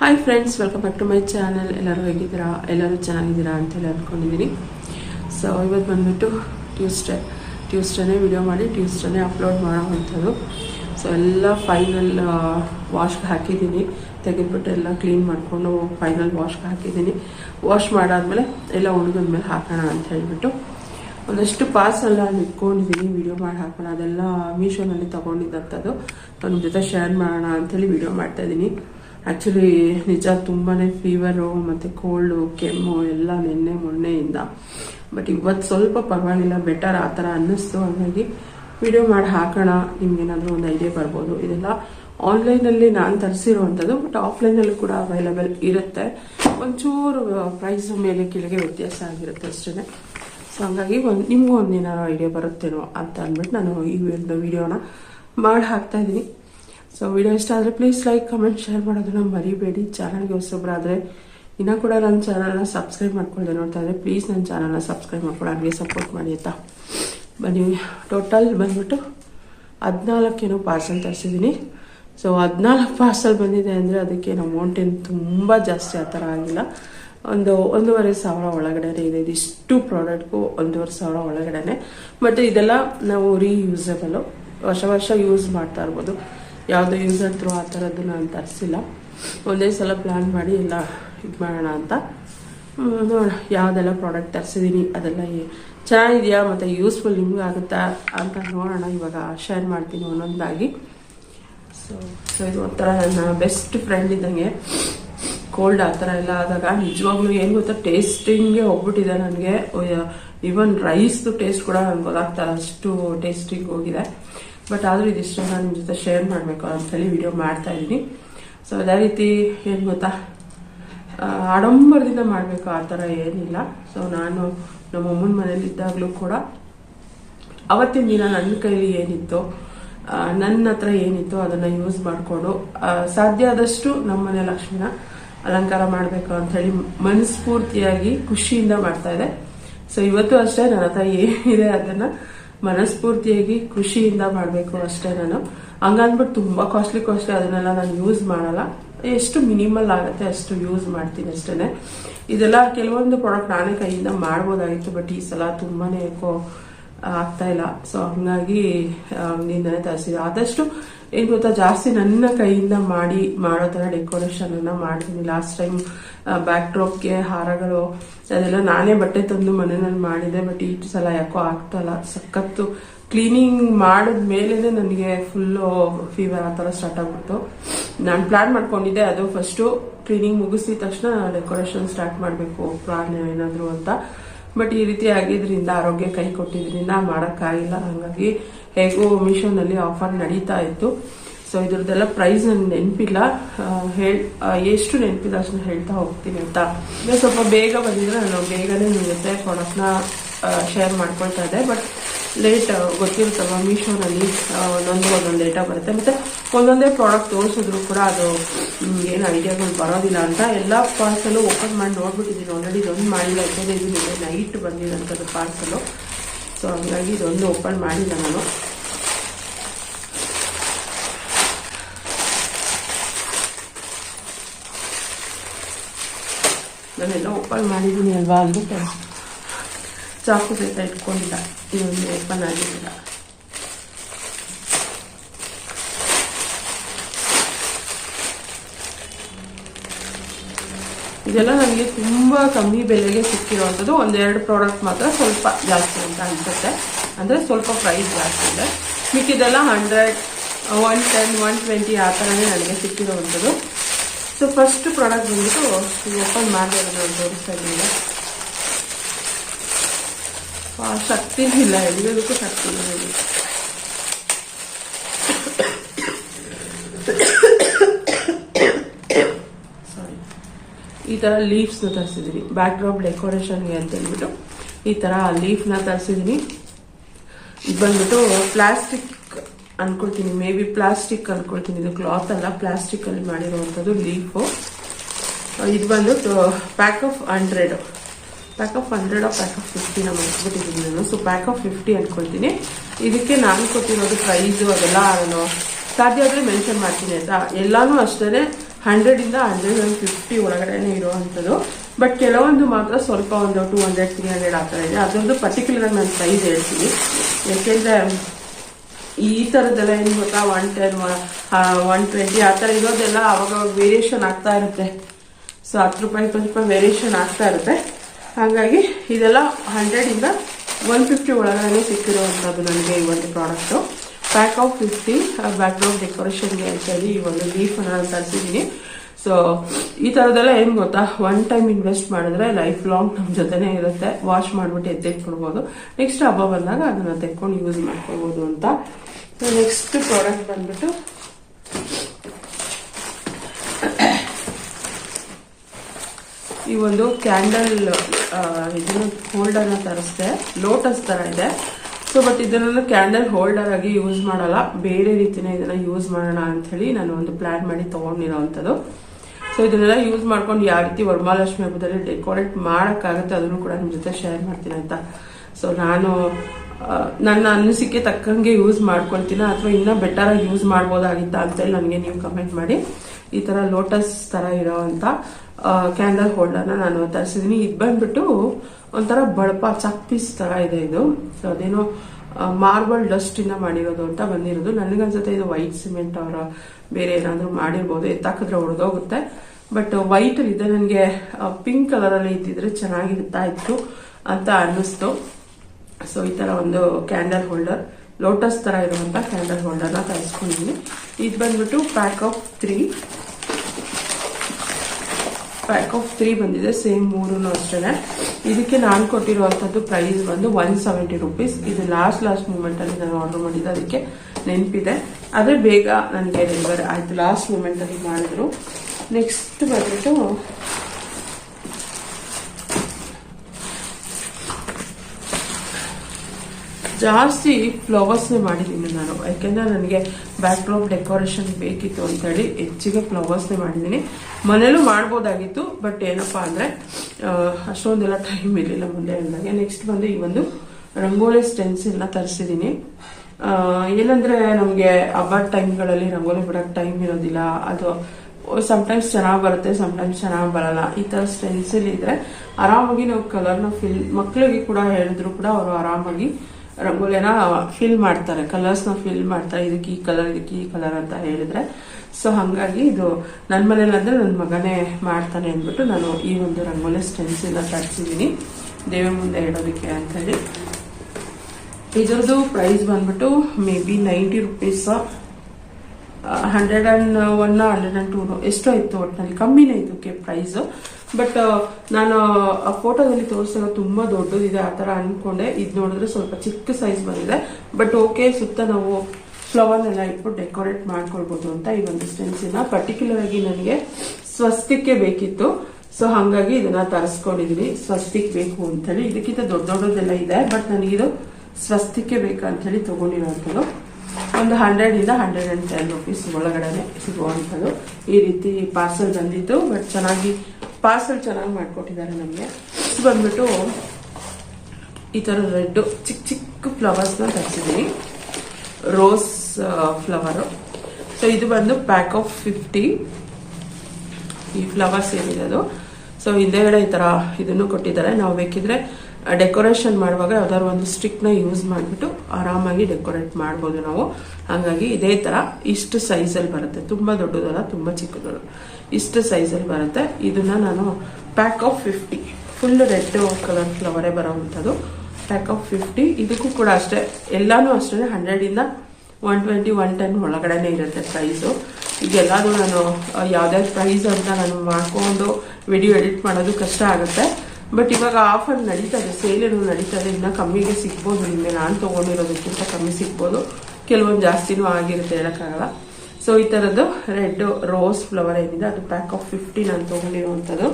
Hi friends welcome back to my channel ಎಲ್ಲರೂ ಹೇಗಿದ್ದೀರಾ? ಎಲ್ಲರೂ ಚೆನ್ನಾಗಿದ್ದೀರಾ ಅಂತೇಳಿ ಅಂದ್ಕೊಂಡಿದ್ದೀನಿ ಸೊ ಇವತ್ತು ಬಂದುಬಿಟ್ಟು ಟ್ಯೂಸ್ಡೇ ಟ್ಯೂಸ್ಡೇನೇ ವಿಡಿಯೋ ಮಾಡಿ ಟ್ಯೂಸ್ಡೇನೇ ಅಪ್ಲೋಡ್ ಮಾಡೋವಂಥದ್ದು ಸೊ ಎಲ್ಲ ಫೈನಲ್ ವಾಶ್ಗೆ ಹಾಕಿದ್ದೀನಿ. ತೆಗೆದ್ಬಿಟ್ಟು ಎಲ್ಲ ಕ್ಲೀನ್ ಮಾಡಿಕೊಂಡು ಫೈನಲ್ ವಾಶ್ಗೆ ಹಾಕಿದ್ದೀನಿ. ವಾಶ್ ಮಾಡಾದಮೇಲೆ ಎಲ್ಲ ಒಣಗಿದ್ಮೇಲೆ ಹಾಕೋಣ ಅಂತ ಹೇಳಿಬಿಟ್ಟು ಒಂದಷ್ಟು ಪಾರ್ಸೆಲ್ಲ ಇಟ್ಕೊಂಡಿದ್ದೀನಿ. ವಿಡಿಯೋ ಮಾಡಿ ಹಾಕೋಣ. ಅದೆಲ್ಲ ಮೀಶೋನಲ್ಲಿ ತೊಗೊಂಡಿದ್ದಂಥದ್ದು. ನಿಮ್ಮ ಜೊತೆ ಶೇರ್ ಮಾಡೋಣ ಅಂಥೇಳಿ ವಿಡಿಯೋ ಮಾಡ್ತಾ ಇದ್ದೀನಿ. ಆ್ಯಕ್ಚುಲಿ ನಿಜ ತುಂಬಾ ಫೀವರು ಮತ್ತು ಕೋಲ್ಡ್ ಕೆಮ್ಮು ಎಲ್ಲ ನಿನ್ನೆ ಮೊನ್ನೆಯಿಂದ. ಬಟ್ ಇವತ್ತು ಸ್ವಲ್ಪ ಪರವಾಗಿಲ್ಲ ಬೆಟರ್ ಆ ಥರ ಅನ್ನಿಸ್ತು. ಹಾಗಾಗಿ ವಿಡಿಯೋ ಮಾಡಿ ಹಾಕೋಣ. ನಿಮ್ಗೇನಾದರೂ ಒಂದು ಐಡಿಯಾ ಬರ್ಬೋದು. ಇದೆಲ್ಲ ಆನ್ಲೈನಲ್ಲಿ ನಾನು ತರಿಸಿರುವಂಥದ್ದು ಬಟ್ ಆಫ್ಲೈನಲ್ಲೂ ಕೂಡ ಅವೈಲಬಲ್ ಇರುತ್ತೆ. ಒಂಚೂರು ಪ್ರೈಸ್ ಮೇಲೆ ಕೆಳಗೆ ವ್ಯತ್ಯಾಸ ಆಗಿರುತ್ತೆ ಅಷ್ಟೇ ಸೊ ಹಂಗಾಗಿ ಒಂದು, ನಿಮಗೂ ಒಂದು ಏನಾದ್ರು ಐಡಿಯಾ ಬರುತ್ತೇನೋ ಅಂತ ಅಂದ್ಬಿಟ್ಟು ನಾನು ಈ ಒಂದು ವಿಡಿಯೋನ ಮಾಡಿ ಹಾಕ್ತಾ ಇದ್ದೀನಿ. ಸೊ ವಿಡಿಯೋ ಇಷ್ಟ ಆದರೆ ಪ್ಲೀಸ್ ಲೈಕ್ ಕಮೆಂಟ್ ಶೇರ್ ಮಾಡೋದನ್ನು ಮರಿಬೇಡಿ. ಚಾನಲ್ಗೆ ಹೊಸೊಬ್ಬರಾದರೆ ಇನ್ನೂ ಕೂಡ ನನ್ನ ಚಾನಲ್ನ ಸಬ್ಸ್ಕ್ರೈಬ್ ಮಾಡ್ಕೊಳ್ಳದೆ ನೋಡ್ತಾ ಇದ್ರೆ ಪ್ಲೀಸ್ ನನ್ನ ಚಾನಲ್ನ ಸಬ್ಸ್ಕ್ರೈಬ್ ಮಾಡ್ಕೊಳ್ಳಿ ಹಂಗೆ ಸಪೋರ್ಟ್ ಮಾಡಿ ಆಯ್ತಾ? ಬನ್ನಿ ಟೋಟಲ್ ಬಂದ್ಬಿಟ್ಟು ಹದಿನಾಲ್ಕೇನೋ ಪಾರ್ಸಲ್ ತರಿಸಿದ್ದೀನಿ ಸೊ ಹದಿನಾಲ್ಕು ಪಾರ್ಸಲ್ ಬಂದಿದೆ ಅಂದರೆ ಅದಕ್ಕೆ ಅಮೌಂಟ್ ಏನು ತುಂಬ ಜಾಸ್ತಿ ಆ ಥರ ಆಗಿಲ್ಲ. ಒಂದು ಒಂದೂವರೆ ಸಾವಿರ ಒಳಗಡೆ ಇದೆ. ಇದಿಷ್ಟು ಪ್ರಾಡಕ್ಟ್ಗೂ ಒಂದೂವರೆ ಸಾವಿರ ಒಳಗಡೆ ಬಟ್ ಇದೆಲ್ಲ ನಾವು ರೀಯೂಸಬಲು ವರ್ಷ ವರ್ಷ ಯೂಸ್ ಮಾಡ್ತಾ ಇರ್ಬೋದು. ಯಾವುದೇ ಯೂಸ್ ಅಂತ್ರು ಆ ಥರದ್ದು ನಾನು ತರಿಸಿಲ್ಲ. ಒಂದೇ ಸಲ ಪ್ಲ್ಯಾನ್ ಮಾಡಿ ಎಲ್ಲ ಇದು ಮಾಡೋಣ ಅಂತ. ನೋಡೋಣ. ಯಾವುದೆಲ್ಲ ಪ್ರಾಡಕ್ಟ್ ತರಿಸಿದ್ದೀನಿ ಅದೆಲ್ಲ ಚೆನ್ನಾಗಿದೆಯಾ? ಮತ್ತು ಯೂಸ್ಫುಲ್ ನಿಮಗೂ ಆಗುತ್ತಾ ಅಂತ ನೋಡೋಣ. ಇವಾಗ ಶೇರ್ ಮಾಡ್ತೀನಿ ಒಂದೊಂದಾಗಿ. ಸೊ ಸೊ ಇದು ಒಂಥರ ನನ್ನ ಬೆಸ್ಟ್ ಫ್ರೆಂಡ್ ಇದ್ದಂಗೆ. ಕೋಲ್ಡ್ ಆ ಥರ ಎಲ್ಲ ಆದಾಗ ನಿಜವಾಗ್ಲೂ ಏನು ಗೊತ್ತಾ? ಟೇಸ್ಟಿಂಗೆ ಹೋಗ್ಬಿಟ್ಟಿದೆ ನನಗೆ. ಈವನ್ ರೈಸ್ದು ಟೇಸ್ಟ್ ಕೂಡ ನನಗೆ ಗೊತ್ತಾಗ್ತಾ ಅಷ್ಟು ಟೇಸ್ಟಿಂಗ್ ಹೋಗಿದೆ. ಬಟ್ ಆದರೂ ಇದಿಷ್ಟು ನಾನು ನಿಮ್ಮ ಜೊತೆ ಶೇರ್ ಮಾಡಬೇಕು ಅಂತೇಳಿ ವಿಡಿಯೋ ಮಾಡ್ತಾ ಇದ್ದೀನಿ. ಸೊ ಅದೇ ರೀತಿ ಏನು ಗೊತ್ತಾ? ಆಡಂಬರದಿಂದ ಮಾಡಬೇಕು ಆ ಥರ ಏನಿಲ್ಲ. ಸೊ ನಾನು ನಮ್ಮ ಅಮ್ಮನ ಮನೇಲಿದ್ದಾಗಲೂ ಕೂಡ ಅವತ್ತಿನ ದಿನ ನನ್ನ ಕೈಲಿ ಏನಿತ್ತು ನನ್ನ ಹತ್ರ ಏನಿತ್ತು ಅದನ್ನು ಯೂಸ್ ಮಾಡಿಕೊಂಡು ಸಾಧ್ಯ ಆದಷ್ಟು ನಮ್ಮನೆ ಲಕ್ಷ್ಮಿನ ಅಲಂಕಾರ ಮಾಡಬೇಕು ಅಂತ ಹೇಳಿ ಮನಸ್ಫೂರ್ತಿಯಾಗಿ ಖುಷಿಯಿಂದ ಮಾಡ್ತಾ ಇದೆ. ಸೊ ಇವತ್ತು ಅಷ್ಟೇ ನನ್ನ ಹತ್ರ ಏನಿದೆ ಅದನ್ನ ಮನಸ್ಫೂರ್ತಿಯಾಗಿ ಖುಷಿಯಿಂದ ಮಾಡಬೇಕು ಅಷ್ಟೇ ನಾನು. ಹಂಗಂದ್ಬಿಟ್ಟು ತುಂಬಾ ಕಾಸ್ಟ್ಲಿ ಕಾಸ್ಟ್ಲಿ ಅದನ್ನೆಲ್ಲ ನಾನು ಯೂಸ್ ಮಾಡಲ್ಲ. ಎಷ್ಟು ಮಿನಿಮಲ್ ಆಗುತ್ತೆ ಅಷ್ಟು ಯೂಸ್ ಮಾಡ್ತೀನಿ ಅಷ್ಟೇ ಇದೆಲ್ಲ ಕೆಲವೊಂದು ಪ್ರಾಡಕ್ಟ್ ನಾನೇ ಕೈಯಿಂದ ಮಾಡ್ಬೋದಾಗಿತ್ತು ಬಟ್ ಈ ಸಲ ತುಂಬಾನೇ ಆಗ್ತಾ ಇಲ್ಲ. ಸೊ ಹಂಗಾಗಿ ನಿನ್ನೆ ತರಿಸಿದೆ. ಆದಷ್ಟು ಏನ್ ಗೊತ್ತಾ, ಜಾಸ್ತಿ ನನ್ನ ಕೈಯಿಂದ ಮಾಡಿ, ಮಾಡೋ ತರ ಡೆಕೋರೇಷನ್ ಅನ್ನ ಮಾಡ್ತೀನಿ. ಲಾಸ್ಟ್ ಟೈಮ್ ಬ್ಯಾಕ್ ಡ್ರಾಪ್ಗೆ ಹಾರಗಳು, ಅದೆಲ್ಲ ನಾನೇ ಬಟ್ಟೆ ತಂದು ಮನೆಯಲ್ಲಿ ಮಾಡಿದೆ. ಬಟ್ ಈ ಸಲ ಯಾಕೋ ಆಗ್ತಲ್ಲ ಸಖತ್ತು ಕ್ಲೀನಿಂಗ್ ಮಾಡಿದ ಮೇಲೇನೆ ನನಗೆ ಫುಲ್ಲು ಫೀವರ್ ಆ ಥರ ಸ್ಟಾರ್ಟ್ ಆಗ್ಬಿಡ್ತು. ನಾನು ಪ್ಲಾನ್ ಮಾಡ್ಕೊಂಡಿದ್ದೆ ಅದು ಫಸ್ಟು ಕ್ಲೀನಿಂಗ್ ಮುಗಿಸಿದ ತಕ್ಷಣ ಡೆಕೋರೇಷನ್ ಸ್ಟಾರ್ಟ್ ಮಾಡಬೇಕು. ಪ್ಲಾನ್ ಏನಾದ್ರು ಅಂತ. ಬಟ್ ಈ ರೀತಿ ಆಗಿದ್ರಿಂದ ಆರೋಗ್ಯ ಕೈ ಕೊಟ್ಟಿದ್ರಿಂದ ಮಾಡೋಕ್ಕಾಗಿಲ್ಲ. ಹಾಗಾಗಿ ಹೇಗೋ ಮೀಶೋನಲ್ಲಿ ಆಫರ್ ನಡೀತಾ ಇತ್ತು. ಸೊ ಇದ್ರದ್ದೆಲ್ಲ ಪ್ರೈಸ್ ನನಗೆ ನೆನಪಿಲ್ಲ. ಎಷ್ಟು ನೆನಪಿಲ್ಲ ಅಷ್ಟನ್ನ ಹೇಳ್ತಾ ಹೋಗ್ತೀನಿ ಅಂತ. ಸ್ವಲ್ಪ ಬೇಗ ಬಂದಿದ್ರೆ ನಾನು ಬೇಗನೆ ನಿಮ್ಮ ಜೊತೆ ಪ್ರಾಡಕ್ಟ್ನ ಶೇರ್ ಮಾಡ್ಕೊಳ್ತಾ ಇದ್ದೆ. ಬಟ್ ಲೇಟ್ ಗೊತ್ತಿರುತ್ತಲ್ವ ಮೀಶೋನಲ್ಲಿ ಒಂದೊಂದು ಒಂದೊಂದು ಲೇಟಾಗಿ ಬರುತ್ತೆ. ಮತ್ತೆ ಒಂದೊಂದೇ ಪ್ರಾಡಕ್ಟ್ ತೋರಿಸಿದ್ರು ಕೂಡ ಅದು ಏನು ಐಡಿಯಾಗಳು ಬರೋದಿಲ್ಲ ಅಂತ ಎಲ್ಲ ಪಾರ್ಸಲು ಓಪನ್ ಮಾಡಿ ನೋಡ್ಬಿಟ್ಟಿದ್ದೀನಿ ಆಲ್ರೆಡಿ ಇದೊಂದು ಮಾಡಿಲ್ಲ. ಯಾಕಂದರೆ ನೈಟ್ ಬಂದಿದ್ದಂಥದ್ದು ಪಾರ್ಸಲು ಸೊ ಹಂಗಾಗಿ ಇದೊಂದು ಓಪನ್ ಮಾಡಿಲ್ಲ ನಾನು. ನಾನೆಲ್ಲ ಓಪನ್ ಮಾಡಿದ್ದೀನಿ ಅಲ್ವಾ ಅಂದ್ಬಿಟ್ಟು. ಚಾಕು ಸಹಿತ ಇಟ್ಕೊಂಡಿಲ್ಲ ಇನ್ನೊಂದು ಓಪನ್ ಆಗಿರಲಿಲ್ಲ. ಇದೆಲ್ಲ ನನಗೆ ತುಂಬ ಕಮ್ಮಿ ಬೆಲೆಗೆ ಸಿಕ್ಕಿರುವಂಥದ್ದು. ಒಂದೆರಡು ಪ್ರಾಡಕ್ಟ್ ಮಾತ್ರ ಸ್ವಲ್ಪ ಜಾಸ್ತಿ ಅಂತ ಅನ್ಸುತ್ತೆ. ಅಂದರೆ ಸ್ವಲ್ಪ ಪ್ರೈಸ್ ಜಾಸ್ತಿ ಇದೆ. ಮಿಕ್ಕಿದೆಲ್ಲ hundred one ten one twenty ಆ ಥರನೇ ನನಗೆ ಸಿಕ್ಕಿರುವಂಥದ್ದು. ಸೊ ಫಸ್ಟ್ ಪ್ರಾಡಕ್ಟ್ ಬಂದುಬಿಟ್ಟು ಓಪನ್ ಮಾಡಿರೋದು ತೋರಿಸ್ತಾ ಇದ್ದೀನಿ. ಶಕ್ತಿ ಇಲ್ಲ ಎಲ್ಲದಕ್ಕೂ ಶಕ್ತಿ ಇಲ್ಲ ಈ ಥರ ಲೀವ್ಸ್ನ ತರಿಸಿದ್ದೀನಿ ಬ್ಯಾಕ್ ಡ್ರಾಪ್ ಡೆಕೋರೇಷನ್ಗೆ ಅಂತ ಹೇಳ್ಬಿಟ್ಟು ಈ ಥರ ಲೀಫ್ನ ತರಿಸಿದ್ದೀನಿ ಇದು ಬಂದ್ಬಿಟ್ಟು ಪ್ಲಾಸ್ಟಿಕ್ ಅನ್ಕೊಳ್ತೀನಿ. ಮೇ ಬಿ ಪ್ಲಾಸ್ಟಿಕ್ ಅನ್ಕೊಳ್ತೀನಿ. ಇದು ಕ್ಲಾತ್ ಅಲ್ಲ ಪ್ಲಾಸ್ಟಿಕ್ ಅಲ್ಲಿ ಮಾಡಿರುವಂಥದ್ದು ಲೀಫು ಇದು ಬಂದು pack of hundred pack of hundred pack of fifty ನಾನು ಮಾಡ್ಬಿಟ್ಟಿದ್ದೀನಿ ನಾನು. ಸೊ ಪ್ಯಾಕ್ ಆಫ್ ಫಿಫ್ಟಿ ಅಂದ್ಕೊಳ್ತೀನಿ ಇದಕ್ಕೆ ನಾನು ಕೊಟ್ಟಿರೋದು ಪ್ರೈಸು ಅದೆಲ್ಲ ನಾನು ಸಾಧ್ಯ ಆದರೆ ಮೆನ್ಷನ್ ಮಾಡ್ತೀನಿ ಆಯಿತಾ? ಎಲ್ಲಾನು ಅಷ್ಟೇ ಹಂಡ್ರೆಡಿಂದ ಹಂಡ್ರೆಡ್ ಆ್ಯಂಡ್ ಫಿಫ್ಟಿ ಒಳಗಡೆ ಇರುವಂಥದ್ದು. ಬಟ್ ಕೆಲವೊಂದು ಮಾತ್ರ ಸ್ವಲ್ಪ ಒಂದು ಟೂ ಹಂಡ್ರೆಡ್ ತ್ರೀ ಹಂಡ್ರೆಡ್ ಆ ಥರ ಇದೆ. ಅದೊಂದು ಪರ್ಟಿಕ್ಯುಲರ್ ನಾನು ಪ್ರೈಸ್ ಹೇಳ್ತೀನಿ. ಯಾಕೆಂದರೆ ಈ ಥರದ್ದೆಲ್ಲ ಏನು ಗೊತ್ತಾ? ಒನ್ ಟೆನ್ ಒನ್ ಟ್ವೆಂಟಿ ಆ ಥರ ಇರೋದೆಲ್ಲ ಅವಾಗ ವೇರಿಯೇಷನ್ ಆಗ್ತಾ ಇರುತ್ತೆ. ಸೊ ಹತ್ತು ರೂಪಾಯಿ, ಇಪ್ಪತ್ತು ರೂಪಾಯಿ ವೇರಿಯೇಷನ್ ಆಗ್ತಾ ಇರುತ್ತೆ. ಹಾಗಾಗಿ ಇದೆಲ್ಲ ಹಂಡ್ರೆಡಿಂದ ಒನ್ ಫಿಫ್ಟಿ ಒಳಗಡೆ ಸಿಕ್ಕಿರುವಂಥದ್ದು ನನಗೆ ಈ ಒಂದು product pack of fifty background ಡೆಕೋರೇಷನ್ಗೆ ಅಂತೇಳಿ ಈ ಒಂದು ಲೀಫನ್ನು ನಾನು ತರಿಸಿದ್ದೀನಿ. ಸೊ ಈ ಥರದ್ದೆಲ್ಲ ಏನು ಗೊತ್ತಾ? ಒನ್ ಟೈಮ್ ಇನ್ವೆಸ್ಟ್ ಮಾಡಿದ್ರೆ ಲೈಫ್ ಲಾಂಗ್ ನಮ್ಮ ಜೊತೆನೇ ಇರುತ್ತೆ. ವಾಶ್ ಮಾಡಿಬಿಟ್ಟು ಎತ್ತಿಟ್ಕೊಡ್ಬೋದು ನೆಕ್ಸ್ಟ್ ಹಬ್ಬ ಬಂದಾಗ ಅದನ್ನು ತೆಕ್ಕೊಂಡು ಯೂಸ್ ಮಾಡ್ಕೋಬೋದು ಅಂತ. ನೆಕ್ಸ್ಟ್ ಪ್ರಾಡಕ್ಟ್ ಬಂದ್ಬಿಟ್ಟು ಈ ಒಂದು ಕ್ಯಾಂಡಲ್ ಇದನ್ನು ಹೋಲ್ಡರ್ನ ತರಿಸ್ದೆ. ಲೋಟಸ್ ತರ ಇದೆ. ಸೊ ಬಟ್ ಇದನ್ನ ಕ್ಯಾಂಡಲ್ ಹೋಲ್ಡರ್ ಆಗಿ ಯೂಸ್ ಮಾಡಲ್ಲ. ಬೇರೆ ರೀತಿನೇ ಇದನ್ನ ಯೂಸ್ ಮಾಡೋಣ ಅಂತ ಹೇಳಿ ನಾನು ಒಂದು ಪ್ಲಾನ್ ಮಾಡಿ ತಗೊಂಡಿರೋವಂಥದ್ದು. ಸೊ ಇದನ್ನೆಲ್ಲ ಯೂಸ್ ಮಾಡ್ಕೊಂಡು ಯಾವ ರೀತಿ ವರಮಹಾಲಕ್ಷ್ಮಿ ಹಬ್ಬದಲ್ಲಿ ಡೆಕೋರೇಟ್ ಮಾಡೋಕ್ಕಾಗುತ್ತೆ ಅದನ್ನು ಕೂಡ ನಿಮ್ಮ ಜೊತೆ ಶೇರ್ ಮಾಡ್ತೀನಿ ಅಂತ ಸೊ ನಾನು ನನ್ನ ಅನಿಸಿಕೆ ತಕ್ಕಂಗೆ ಯೂಸ್ ಮಾಡ್ಕೊಳ್ತೀನ ಅಥವಾ ಇನ್ನೂ ಬೆಟರ್ ಆಗಿ ಯೂಸ್ ಮಾಡ್ಬೋದಾಗಿತ್ತಾ ಅಂತೇಳಿ ನನಗೆ ನೀವು ಕಮೆಂಟ್ ಮಾಡಿ. ಈ ತರ ಲೋಟಸ್ ತರ ಇರೋವಂಥ ಕ್ಯಾಂಡಲ್ ಹೋಲ್ಡರ್ನ ನಾನು ತರಿಸಿದ್ದೀನಿ ಇದು ಬಂದ್ಬಿಟ್ಟು ಒಂಥರ ಬಳಪ ಚಕ್ ಪೀಸ್ ತರ ಇದೆ ಇದು. ಸೊ ಅದೇನೋ ಮಾರ್ಬಲ್ ಡಸ್ಟ್ ಇಂದ ಮಾಡಿರೋದು ಅಂತ ಬಂದಿರೋದು. ನನಗನ್ಸುತ್ತೆ ಇದು ವೈಟ್ ಸಿಮೆಂಟ್ ಅವರ ಬೇರೆ ಏನಾದರೂ ಮಾಡಿರ್ಬೋದು. ಎತ್ತಾಕಿದ್ರೆ ಹೊಡೆದೋಗುತ್ತೆ ಬಟ್ ವೈಟ್ ಇದೆ. ನನಗೆ ಪಿಂಕ್ ಕಲರ್ ಅಲ್ಲಿ ಇದ್ದಿದ್ರೆ ಚೆನ್ನಾಗಿರ್ತಾ ಇತ್ತು ಅಂತ ಅನ್ನಿಸ್ತು. ಸೊ ಈ ತರ ಒಂದು ಕ್ಯಾಂಡಲ್ ಹೋಲ್ಡರ್ ಲೋಟಸ್ ತರ ಇರುವಂತ ಕ್ಯಾಂಡಲ್ ಹೋಲ್ಡರ್ನ ತರಿಸ್ಕೊಂಡಿದ್ದೀನಿ ಇದು ಬಂದ್ಬಿಟ್ಟು pack of three pack of three ಬಂದಿದೆ ಸೇಮ್ ಮೂರೂ ಅಷ್ಟೇ ಇದಕ್ಕೆ ನಾನು ಕೊಟ್ಟಿರುವಂತದ್ದು ಪ್ರೈಸ್ ಬಂದು ಒನ್ ಸೆವೆಂಟಿ ರುಪೀಸ್ ಇದು ಲಾಸ್ಟ್ ಲಾಸ್ಟ್ ಮೂಮೆಂಟ್ ಅಲ್ಲಿ ನಾನು ಆರ್ಡರ್ ಮಾಡಿದ್ದೆ, ಅದಕ್ಕೆ ನೆನಪಿದೆ. ಆದರೆ ಬೇಗ ನನಗೆ ಡೆಲಿವರಿ ಆಯಿತು ಲಾಸ್ಟ್ ಮೂಮೆಂಟ್ ಅಲ್ಲಿ ಮಾಡಿದ್ರು. ನೆಕ್ಸ್ಟ್ ಬಂದ್ಬಿಟ್ಟು ಜಾಸ್ತಿ ಫ್ಲವರ್ಸ್ನೇ ಮಾಡಿದ್ದೀನಿ ನಾನು. ಯಾಕೆಂದ್ರೆ ನನಗೆ ಬ್ಯಾಕ್ ಡ್ರಾಪ್ ಡೆಕೋರೇಷನ್ ಬೇಕಿತ್ತು ಅಂತೇಳಿ ಹೆಚ್ಚಿಗೆ ಫ್ಲವರ್ಸ್ನೇ ಮಾಡಿದ್ದೀನಿ. ಮನೇಲೂ ಮಾಡ್ಬೋದಾಗಿತ್ತು ಬಟ್ ಏನಪ್ಪಾ ಅಂದ್ರೆ ಅಷ್ಟೊಂದೆಲ್ಲ ಟೈಮ್ ಇರಲಿಲ್ಲ ಮುಂದೆ ಹೇಳಿದಾಗೆ ನೆಕ್ಸ್ಟ್ ಬಂದು ಈ ಒಂದು ರಂಗೋಲಿ ಸ್ಟೆನ್ಸಿಲ್ನ ತರಿಸಿದ್ದೀನಿ ಏನಂದ್ರೆ ನಮಗೆ ಹಬ್ಬದ ಟೈಮ್ಗಳಲ್ಲಿ ರಂಗೋಲಿ ಬಿಡೋಕೆ ಟೈಮ್ ಇರೋದಿಲ್ಲ. ಅದು ಸಮ್ಟೈಮ್ಸ್ ಚೆನ್ನಾಗಿ ಬರುತ್ತೆ ಸಮ್ಟೈಮ್ಸ್ ಚೆನ್ನಾಗಿ ಬರಲ್ಲ. ಈ ತರ ಸ್ಟೆನ್ಸಿಲ್ ಇದ್ರೆ ಆರಾಮಾಗಿ ನಾವು ಕಲರ್ನ ಫಿಲ್ ಮಕ್ಕಳಿಗೆ ಕೂಡ ಹೇಳಿದ್ರು ಕೂಡ ಅವರು ಆರಾಮಾಗಿ ರಂಗೋಲಿನ ಫಿಲ್ ಮಾಡ್ತಾರೆ ಕಲರ್ಸ್ನ ಫಿಲ್ ಮಾಡ್ತಾರೆ, ಇದಕ್ಕೆ ಈ ಕಲರ್ ಇದಕ್ಕೆ ಈ ಕಲರ್ ಅಂತ ಹೇಳಿದ್ರೆ. ಸೊ ಹಾಗಾಗಿ ಇದು ನನ್ನ ಮನೇಲಾದರೆ ನನ್ನ ಮಗನೇ ಮಾಡ್ತಾನೆ ಅಂದ್ಬಿಟ್ಟು ನಾನು ಈ ಒಂದು ರಂಗೋಲಿ ಸ್ಟೆನ್ಸಿಲ್ನ ತರಿಸಿದ್ದೀನಿ ದೇವ್ರ ಮುಂದೆ ಇಡೋದಕ್ಕೆ ಅಂತ ಹೇಳಿ. ಇದ್ರದ್ದು ಪ್ರೈಸ್ ಬಂದ್ಬಿಟ್ಟು maybe ninety rupees hundred and one hundred and two ಎಷ್ಟೋ ಇತ್ತು ಒಟ್ಟಿನಲ್ಲಿ ಕಮ್ಮಿನೇ ಇದಕ್ಕೆ ಪ್ರೈಸ್ ಬಟ್ ನಾನು, ಆ ಫೋಟೋದಲ್ಲಿ ತೋರಿಸಿರೋ ತುಂಬಾ ದೊಡ್ಡದಿದೆ, ಆ ಥರ ಅನ್ಕೊಂಡೆ. ಇದು ನೋಡಿದ್ರೆ ಸ್ವಲ್ಪ ಚಿಕ್ಕ ಸೈಜ್ ಬಂದಿದೆ. ಬಟ್ ಓಕೆ ಸುತ್ತ ನಾವು ಫ್ಲವರ್ನೆಲ್ಲ ಇಟ್ಬಿಟ್ಟು ಡೆಕೋರೇಟ್ ಮಾಡ್ಕೊಳ್ಬೋದು ಅಂತ ಈ ಒಂದು ಸ್ಟೆನ್ಸಿನ ಪರ್ಟಿಕ್ಯುಲರ್ ಆಗಿ ನನಗೆ ಸ್ವಸ್ತಿಕ್ಕೆ ಬೇಕಿತ್ತು. ಸೊ ಹಾಗಾಗಿ ಇದನ್ನ ತರಿಸ್ಕೊಂಡಿದೀನಿ. ಸ್ವಸ್ತಿಕ್ ಬೇಕು ಅಂತೇಳಿ ಇದಕ್ಕಿಂತ ದೊಡ್ಡ ದೊಡ್ಡದೆಲ್ಲ ಇದೆ. ಬಟ್ ನನಗಿದು ಸ್ವಸ್ತಿಕ್ಕೆ ಬೇಕಂತೇಳಿ ತಗೊಂಡಿರೋಂಥದ್ದು. ಒಂದು ಹಂಡ್ರೆಡ್ ಇಂದ ಹಂಡ್ರೆಡ್ ಅಂಡ್ ಟೆನ್ ರುಪೀಸ್ ಒಳಗಡೆ ಸಿಗುವಂಥದ್ದು. ಈ ರೀತಿ ಪಾರ್ಸಲ್ ಬಂದಿತ್ತು. ಬಟ್ ಚೆನ್ನಾಗಿ ಪಾರ್ಸಲ್ ಚೆನ್ನಾಗಿ ಮಾಡಿಕೊಟ್ಟಿದ್ದಾರೆ ನಮಗೆ. ಬಂದ್ಬಿಟ್ಟು ಈ ಥರ ರೆಡ್ ಚಿಕ್ಕ ಚಿಕ್ಕ ಫ್ಲವರ್ಸ್ನ ತರಿಸಿದ್ದೀನಿ ರೋಸ್ ಫ್ಲವರು. ಸೊ ಇದು ಬಂದು ಪ್ಯಾಕ್ ಆಫ್ ಫಿಫ್ಟಿ. ಈ ಫ್ಲವರ್ಸ್ ಏನಿದೆ ಅದು. ಸೊ ಹಿಂದೆಗಡೆ ಈ ಥರ ಇದನ್ನು ಕೊಟ್ಟಿದ್ದಾರೆ. ನಾವು ಬೇಕಿದ್ರೆ ಡೆಕೋರೇಷನ್ ಮಾಡುವಾಗ ಯಾವ್ದಾದ್ರು ಒಂದು ಸ್ಟಿಕ್ನ ಯೂಸ್ ಮಾಡಿಬಿಟ್ಟು ಆರಾಮಾಗಿ ಡೆಕೋರೇಟ್ ಮಾಡ್ಬೋದು ನಾವು. ಹಾಗಾಗಿ ಇದೇ ತರ ಇಷ್ಟು ಸೈಜ್ ಅಲ್ಲಿ ಬರುತ್ತೆ. ತುಂಬಾ ದೊಡ್ಡದಲ್ಲ, ತುಂಬಾ ಚಿಕ್ಕದಲ್ಲ ಇಷ್ಟು ಸೈಜಲ್ಲಿ ಬರುತ್ತೆ. ಇದನ್ನ ನಾನು pack of fifty full red colour ಫ್ಲವರೇ ಬರೋವಂಥದ್ದು. ಪ್ಯಾಕ್ ಆಫ್ ಫಿಫ್ಟಿ ಇದಕ್ಕೂ ಕೂಡ ಅಷ್ಟೇ. ಎಲ್ಲಾನು ಅಷ್ಟೇ ಹಂಡ್ರೆಡಿಂದ ಒನ್ ಟ್ವೆಂಟಿ ಒನ್ ಟೆನ್ ಒಳಗಡೆನೆ ಇರುತ್ತೆ ಪ್ರೈಸು ಇದೆಲ್ಲಾನು ನಾನು ಯಾವ್ದಾದ್ರು ಪ್ರೈಸ್ ಅಂತ ನಾನು ಮಾಡ್ಕೊಂಡು ವಿಡಿಯೋ ಎಡಿಟ್ ಮಾಡೋದು ಕಷ್ಟ ಆಗುತ್ತೆ. ಬಟ್ ಇವಾಗ ಆಫರ್ ನಡೀತದೆ ಸೇಲ್ ಏನು ನಡೀತದೆ, ಇನ್ನೂ ಕಮ್ಮಿಗೆ ಸಿಗ್ಬೋದು. ನಿಮಗೆ ನಾನು ತೊಗೊಂಡಿರೋದಕ್ಕಿಂತ ಕಮ್ಮಿ ಸಿಗ್ಬೋದು. ಕೆಲವೊಂದು ಜಾಸ್ತಿನೂ ಆಗಿರುತ್ತೆ, ಹೇಳಕ್ಕಾಗಲ್ಲ. ಸೊ ಈ ಥರದ್ದು ರೆಡ್ ರೋಸ್ ಫ್ಲವರ್ ಏನಿದೆ, ಅದು ಪ್ಯಾಕ್ ಆಫ್ ಫಿಫ್ಟಿ ನಾನು ತಗೊಂಡಿರುವಂತದ್ದು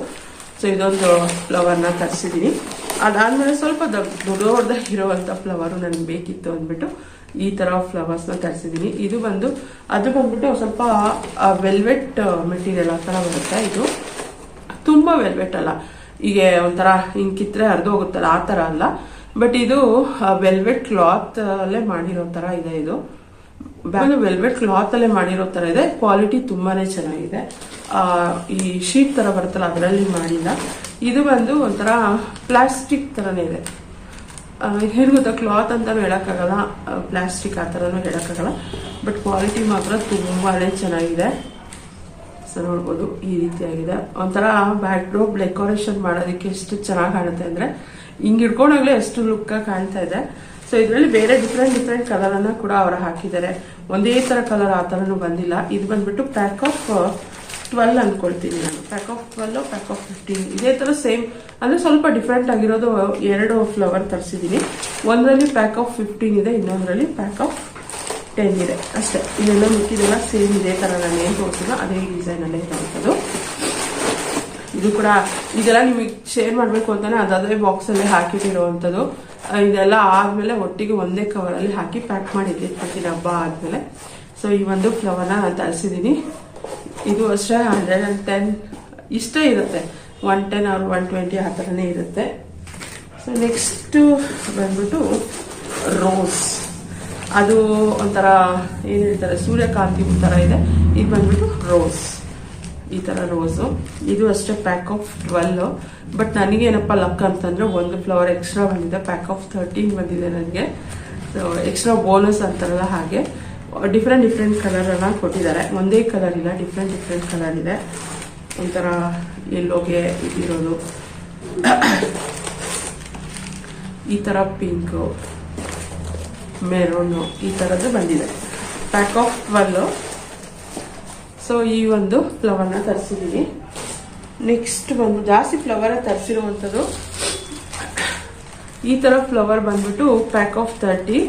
ಸೊ ಇದೊಂದು ಫ್ಲವರ್ನ ತರಿಸಿದ್ದೀನಿ ಅದಾದ್ಮೇಲೆ ಸ್ವಲ್ಪ ದೊಡ್ಡ ಇರೋವಂಥ ಫ್ಲವರು ನನಗೆ ಬೇಕಿತ್ತು ಅಂದ್ಬಿಟ್ಟು ಈ ತರ ಫ್ಲವರ್ಸ್ನ ತರಿಸಿದ್ದೀನಿ ಇದು ಬಂದು, ಅದು ಬಂದ್ಬಿಟ್ಟು ಸ್ವಲ್ಪ ವೆಲ್ವೆಟ್ ಮೆಟೀರಿಯಲ್ ಆ ಥರ ಬರುತ್ತೆ ಇದು. ತುಂಬಾ ವೆಲ್ವೆಟ್ ಅಲ್ಲ. ಈಗ ಒಂಥರ ಕಿತ್ರೆ ಹರಿದೋಗುತ್ತಲ್ಲ ಆ ಥರ ಅಲ್ಲ. ಬಟ್ ಇದು ವೆಲ್ವೆಟ್ ಕ್ಲಾತ್ ಅಲ್ಲೇ ಮಾಡಿರೋ ಥರ ಇದೆ ಇದು. ಬ್ಯಾಗ್ ವೆಲ್ವೆಟ್ ಕ್ಲಾತ್ ಅಲ್ಲೇ ಮಾಡಿರೋ ತರ ಇದೆ ಕ್ವಾಲಿಟಿ ತುಂಬಾನೇ ಚೆನ್ನಾಗಿದೆ. ಈ ಶೀಟ್ ತರ ಬರುತ್ತಲ್ಲ, ಅದರಲ್ಲಿ ಮಾಡಿಲ್ಲ. ಇದು ಬಂದು ಒಂಥರ ಪ್ಲಾಸ್ಟಿಕ್ ತರನೇ ಇದೆ. ಹೇಗೆ ಗೊತ್ತಾ ಕ್ಲಾತ್ ಅಂತ ಹೇಳಕ್ಕಾಗಲ್ಲ. ಪ್ಲಾಸ್ಟಿಕ್ ಆ ಥರನೂ ಹೇಳಕ್ಕಾಗಲ್ಲ. ಬಟ್ ಕ್ವಾಲಿಟಿ ಮಾತ್ರ ತುಂಬಾನೇ ಚೆನ್ನಾಗಿದೆ. ಸೊ ನೋಡ್ಬೋದು, ಈ ರೀತಿಯಾಗಿದೆ. ಒಂಥರ ಬ್ಯಾಕ್ ಡ್ರೋಪ್ ಡೆಕೋರೇಷನ್ ಮಾಡೋದಕ್ಕೆ ಎಷ್ಟು ಚೆನ್ನಾಗಿ ಕಾಣುತ್ತೆ ಅಂದ್ರೆ, ಹಿಂಗ್ ಹಿಡ್ಕೊಂಡಾಗ್ಲೇ ಎಷ್ಟು ಲುಕ್ ಕಾಣ್ತಾ ಇದೆ. ಸೊ ಇದರಲ್ಲಿ ಬೇರೆ ಡಿಫ್ರೆಂಟ್ ಡಿಫ್ರೆಂಟ್ ಕಲರ್ ಅನ್ನ ಕೂಡ ಅವರು ಹಾಕಿದ್ದಾರೆ. ಒಂದೇ ತರ ಕಲರ್ ಆ ಥರನೂ ಬಂದಿಲ್ಲ. ಇದು ಬಂದ್ಬಿಟ್ಟು ಪ್ಯಾಕ್ ಆಫ್ ಟ್ವೆಲ್ ಅನ್ಕೊಳ್ತೀನಿ ನಾನು. Pack of twelve pack of fifteen ಇದೇ ತರ ಸೇಮ್ ಅಂದ್ರೆ ಸ್ವಲ್ಪ ಡಿಫ್ರೆಂಟ್ ಆಗಿರೋದು ಎರಡು ಫ್ಲವರ್ ತರಿಸಿದ್ದೀನಿ ಒಂದರಲ್ಲಿ ಪ್ಯಾಕ್ ಆಫ್ ಫಿಫ್ಟೀನ್ ಇದೆ ಇನ್ನೊಂದರಲ್ಲಿ ಪ್ಯಾಕ್ ಆಫ್ ಟೆನ್ ಇದೆ. ಅಷ್ಟೇ. ಇದೆಲ್ಲ ಮಿಕ್ಕಿದೆಲ್ಲ ಸೇಮ್ ಇದೇ ತರ ನಾನು ಏನು ತೋರಿಸಿದ ಅದೇ ಡಿಸೈನ್ ಅಲ್ಲೇ ಇರುವಂಥದ್ದು ಇದು ಕೂಡ ಇದೆಲ್ಲ ನಿಮಗೆ ಶೇರ್ ಮಾಡಬೇಕು ಅಂತಾನೆ ಅದಾದ್ರೆ ಬಾಕ್ಸ್ ಅಲ್ಲಿ ಹಾಕಿಟ್ಟಿರುವಂಥದ್ದು. ಆ, ಇದೆಲ್ಲ ಆದ್ಮೇಲೆ ಒಟ್ಟಿಗೆ ಒಂದೇ ಕವರ್ ಅಲ್ಲಿ ಹಾಕಿ ಪ್ಯಾಕ್ ಮಾಡಿದ್ದೆ ಪ್ರತಿ ಹಬ್ಬ ಆದ್ಮೇಲೆ. ಸೊ ಈ ಒಂದು ಫ್ಲವರ್ನ ನಾನು ತರಿಸಿದ್ದೀನಿ ಇದು ಅಷ್ಟೇ ಹಂಡ್ರೆಡ್ ಅಂಡ್ ಟೆನ್ ಇಷ್ಟೇ ಇರುತ್ತೆ. One ten or one twenty ಆ ಥರನೇ ಇರುತ್ತೆ. ಸೊ ನೆಕ್ಸ್ಟ್ ಬಂದ್ಬಿಟ್ಟು ರೋಸ್ ಅದು ಒಂಥರ ಏನು ಹೇಳ್ತಾರೆ, ಸೂರ್ಯಕಾಂತಿ ಥರ ಇದೆ. ಇದು ಬಂದ್ಬಿಟ್ಟು ರೋಸ್ ಈ ಥರ ರೋಸು ಇದು ಅಷ್ಟೇ ಪ್ಯಾಕ್ ಆಫ್ ಟ್ವೆಲ್ ಬಟ್ ನನಗೇನಪ್ಪ ಲಕ್ ಅಂತಂದ್ರೆ ಒಂದು ಫ್ಲವರ್ ಎಕ್ಸ್ಟ್ರಾ ಬಂದಿದೆ ಪ್ಯಾಕ್ ಆಫ್ ಥರ್ಟೀನ್ ಬಂದಿದೆ ನನಗೆ. ಎಕ್ಸ್ಟ್ರಾ ಬೋನಸ್ ಅಂತಾರಲ್ಲ ಹಾಗೆ. ಡಿಫ್ರೆಂಟ್ ಡಿಫ್ರೆಂಟ್ ಕಲರ್ ಅನ್ನ ಕೊಟ್ಟಿದ್ದಾರೆ. ಒಂದೇ ಕಲರ್ ಇಲ್ಲ ಡಿಫ್ರೆಂಟ್ ಡಿಫ್ರೆಂಟ್ ಕಲರ್ ಇದೆ. ಒಂಥರ ಎಲ್ಲೋಗೆ ಇದಿರೋದು. ಈ ತರ ಪಿಂಕು ಮೆರೋನು ಈ ಥರದ್ದು ಬಂದಿದೆ. ಪ್ಯಾಕ್ ಆಫ್ ಟ್ವೆಲ್ಲು ಸೊ ಈ ಒಂದು ಫ್ಲವರ್ನ ತರಿಸಿದ್ದೀನಿ ನೆಕ್ಸ್ಟ್ ಬಂದು ಜಾಸ್ತಿ ಫ್ಲವರ್ ತರಿಸಿರುವಂಥದ್ದು, ಈ ತರ ಫ್ಲವರ್ ಬಂದ್ಬಿಟ್ಟು ಪ್ಯಾಕ್ ಆಫ್ ತರ್ಟಿ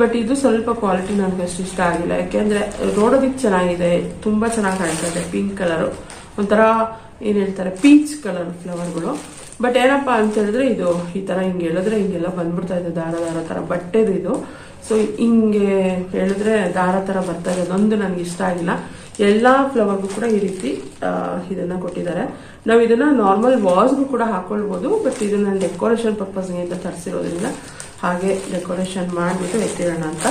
ಬಟ್ ಇದು ಸ್ವಲ್ಪ ಕ್ವಾಲಿಟಿ ನನಗೆ ಅಷ್ಟು ಇಷ್ಟ ಆಗಿಲ್ಲ. ಯಾಕೆಂದ್ರೆ ನೋಡೋದಕ್ಕೆ ಚೆನ್ನಾಗಿದೆ, ತುಂಬಾ ಚೆನ್ನಾಗಿ ಕಾಣ್ತಾ ಇದೆ ಪಿಂಕ್ ಕಲರು ಒಂಥರ ಏನ್ ಹೇಳ್ತಾರೆ ಪೀಚ್ ಕಲರ್ ಫ್ಲವರ್ಗಳು ಬಟ್ ಏನಪ್ಪ ಅಂತ ಹೇಳಿದ್ರೆ ಇದು ಈ ತರ ಹಿಂಗೆ ಹೇಳಿದ್ರೆ ಹಿಂಗೆಲ್ಲ ಬಂದ್ಬಿಡ್ತಾ ಇದೆ, ದಾರ ದಾರ ತರ. ಬಟ್ಟೆದು ಇದು. ಸೊ ಹಿಂಗೆ ಹೇಳಿದ್ರೆ ದಾರ ತರ ಬರ್ತಾ ಇದೆ, ಅದೊಂದು ನನಗೆ ಇಷ್ಟ ಆಗಿಲ್ಲ. ಎಲ್ಲಾ ಫ್ಲವರ್ಗೂ ಕೂಡ ಈ ರೀತಿ ಇದನ್ನ ಕೊಟ್ಟಿದ್ದಾರೆ. ನಾವು ಇದನ್ನ ನಾರ್ಮಲ್ ವಾಸ್ಗೂ ಕೂಡ ಹಾಕೊಳ್ಬೋದು ಬಟ್ ಇದನ್ನ ನಾನು ಡೆಕೋರೇಷನ್ ಪರ್ಪಸ್ಗೆ ಅಂತ ತರಿಸಿರೋದ್ರಿಂದ ಹಾಗೆ ಡೆಕೋರೇಷನ್ ಮಾಡಿಬಿಟ್ಟು ಎತ್ತಿರೋಣ ಅಂತ.